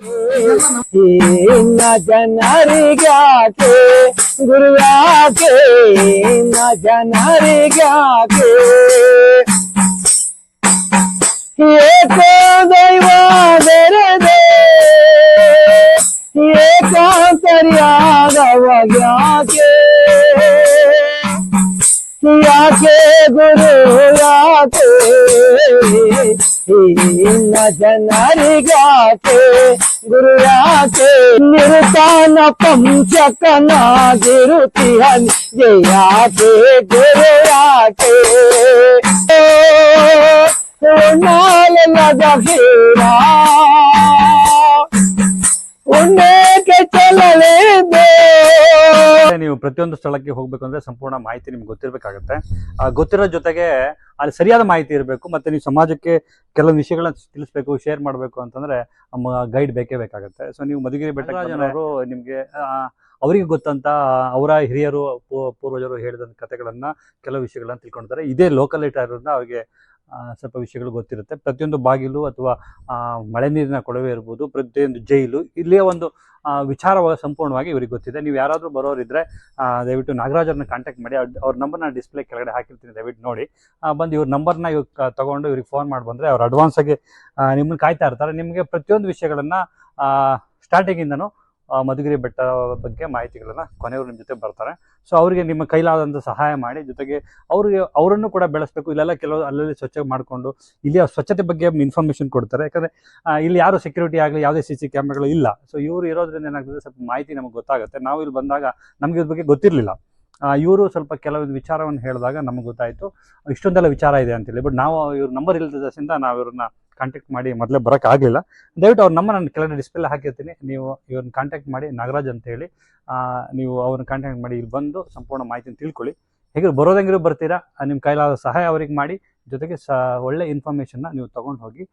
ಇದೆಲ್ಲ ನಮ್ಮ ಇನ್ನ ಜನರಿಗಾಕೆ ಗುರುವಾಕೆ ಇನ್ನ ಜನರಿಗಾಕೆ ಏಕೋ ದೈವ ಬೆರೆದೆ ಏಕಾಂತರ್ಯಾದವಗ್ಯಾಕೆ ಯಾಕೆ ಗುರು ಯಾಕೆ ಇನ್ನ ಜನರಿಗಾಕೆ ಗುರು ಯಾಕೆ ನಿರುತಾನ ಪಂಚಕನಾಗಿರುತ್ತಿಹನ್ ಯಾಕೆ ಗುರು ಯಾಕೆ ಉಣ್ಣಾಲೆಲ್ಲದ ಹೀರಾ ಉಣ್ಣೇಕೆ ಚಲಲೇದೆ ನೀವು ಪ್ರತಿಯೊಂದು ಸ್ಥಳಕ್ಕೆ ಹೋಗ್ಬೇಕು ಅಂದ್ರೆ ಸಂಪೂರ್ಣ ಮಾಹಿತಿ ನಿಮ್ಗೆ ಗೊತ್ತಿರಬೇಕಾಗುತ್ತೆ. ಗೊತ್ತಿರೋ ಜೊತೆಗೆ ಅಲ್ಲಿ ಸರಿಯಾದ ಮಾಹಿತಿ ಇರಬೇಕು ಮತ್ತೆ ನೀವು ಸಮಾಜಕ್ಕೆ ಕೆಲವೊಂದು ವಿಷಯಗಳನ್ನ ತಿಳಿಸ್ಬೇಕು ಶೇರ್ ಮಾಡಬೇಕು ಅಂತಂದ್ರೆ ನಮ್ಮ ಗೈಡ್ ಬೇಕೇ ಬೇಕಾಗುತ್ತೆ. ಸೊ ನೀವು ಮಧುಗಿರಿ ಬೆಟ್ಟ ಜನರು ನಿಮಗೆ ಅವರಿಗೆ ಗೊತ್ತಂತ ಅವರ ಹಿರಿಯರು ಪೂ- ಪೂರ್ವಜರು ಹೇಳಿದ ಕಥೆಗಳನ್ನ ಕೆಲವು ವಿಷಯಗಳನ್ನ ತಿಳ್ಕೊಂಡಿದ್ದಾರೆ. ಇದೇ ಲೋಕಲ್ ಇರೋದ್ರಿಂದ ಅವ್ರಿಗೆ ಸ್ವಲ್ಪ ವಿಷಯಗಳು ಗೊತ್ತಿರುತ್ತೆ. ಪ್ರತಿಯೊಂದು ಬಾಗಿಲು ಅಥವಾ ಮಳೆ ನೀರಿನ ಕೊಳವೆ ಇರ್ಬೋದು, ಪ್ರತಿಯೊಂದು ಜೈಲು, ಇಲ್ಲಿಯ ಒಂದು ವಿಚಾರವಾಗ ಸಂಪೂರ್ಣವಾಗಿ ಇವ್ರಿಗೆ ಗೊತ್ತಿದೆ. ನೀವು ಯಾರಾದರೂ ಬರೋರಿದ್ರೆ ದಯವಿಟ್ಟು ನಾಗರಾಜರನ್ನ ಕಾಂಟ್ಯಾಕ್ಟ್ ಮಾಡಿ, ಅವ್ರ ನಂಬರ್ನ ಡಿಸ್ಪ್ಲೇ ಕೆಳಗಡೆ ಹಾಕಿರ್ತೀನಿ ದಯವಿಟ್ಟು ನೋಡಿ. ಬಂದು ಇವ್ರ ನಂಬರ್ನ ಇವ್ರು ತೊಗೊಂಡು ಇವ್ರಿಗೆ ಫೋನ್ ಮಾಡಿ ಬಂದರೆ ಅವ್ರು ಅಡ್ವಾನ್ಸಾಗಿ ನಿಮ್ಮನ್ನ ಕಾಯ್ತಾ ಇರ್ತಾರೆ. ನಿಮಗೆ ಪ್ರತಿಯೊಂದು ವಿಷಯಗಳನ್ನು ಸ್ಟಾರ್ಟಿಂಗಿಂದನೂ ಮಧುಗಿರಿ ಬೆಟ್ಟ ಬಗ್ಗೆ ಮಾಹಿತಿಗಳನ್ನ ಕೊನೆಯವರು ನಿಮ್ಮ ಜೊತೆ ಬರ್ತಾರೆ. ಸೊ ಅವರಿಗೆ ನಿಮ್ಮ ಕೈಲಾದಂಥ ಸಹಾಯ ಮಾಡಿ, ಜೊತೆಗೆ ಅವರಿಗೆ, ಅವರನ್ನು ಕೂಡ ಬೆಳೆಸಬೇಕು. ಇಲ್ಲೆಲ್ಲ ಕೆಲವು, ಅಲ್ಲಲ್ಲಿ ಸ್ವಚ್ಛ ಮಾಡಿಕೊಂಡು, ಇಲ್ಲಿ ಸ್ವಚ್ಛತೆ ಬಗ್ಗೆ ಇನ್ಫಾರ್ಮೇಷನ್ ಕೊಡ್ತಾರೆ. ಯಾಕಂದರೆ ಇಲ್ಲಿ ಯಾರು ಸೆಕ್ಯೂರಿಟಿ ಆಗಲಿ, ಯಾವುದೇ ಸಿ ಸಿ ಕ್ಯಾಮ್ರಾಗಳು ಇಲ್ಲ. ಸೊ ಇವರು ಇರೋದ್ರಿಂದ ಏನಾಗ್ತದೆ, ಸ್ವಲ್ಪ ಮಾಹಿತಿ ನಮಗೆ ಗೊತ್ತಾಗುತ್ತೆ. ನಾವು ಇಲ್ಲಿ ಬಂದಾಗ ನಮಗೆ ಇದ್ರ ಬಗ್ಗೆ ಗೊತ್ತಿರಲಿಲ್ಲ. ಇವರು ಸ್ವಲ್ಪ ಕೆಲವೊಂದು ವಿಚಾರವನ್ನು ಹೇಳಿದಾಗ ನಮಗೆ ಗೊತ್ತಾಯಿತು. ಇಷ್ಟೊಂದೆಲ್ಲ ವಿಚಾರ ಇದೆ ಅಂತೇಳಿ. ಬಟ್ ನಾವು ಇವ್ರ ನಂಬರ್ ಇಲ್ಲದ್ರಿಂದ ನಾವು ಇವ್ರನ್ನ ಕಾಂಟ್ಯಾಕ್ಟ್ ಮಾಡಿ ಮೊದಲೇ ಆಗಲಿಲ್ಲ. ದಯವಿಟ್ಟು ಅವ್ರ ನಂಬರ್ ನಾನು ಕೆಳಗಡೆ ಡಿಸ್ಪ್ಲೇ ಹಾಕಿರ್ತೀನಿ. ನೀವು ಇವ್ರನ್ನ ಕಾಂಟ್ಯಾಕ್ಟ್ ಮಾಡಿ, ನಾಗರಾಜ್ ಅಂತ ಹೇಳಿ ನೀವು ಅವ್ರನ್ನ ಕಾಂಟ್ಯಾಕ್ಟ್ ಮಾಡಿ, ಇಲ್ಲಿ ಬಂದು ಸಂಪೂರ್ಣ ಮಾಹಿತಿನ ತಿಳ್ಕೊಳ್ಳಿ. ಹೇಗೆ ಬರೋದಂಗಿರೋ ಬರ್ತೀರಾ? ನಿಮ್ಮ ಕೈಲಾದ ಸಹಾಯ ಅವ್ರಿಗೆ ಮಾಡಿ. ಜೊತೆಗೆ ಸ, ಒಳ್ಳೆ ಇನ್ಫಾರ್ಮೇಷನ್ನ ನೀವು ತೊಗೊಂಡು ಹೋಗಿ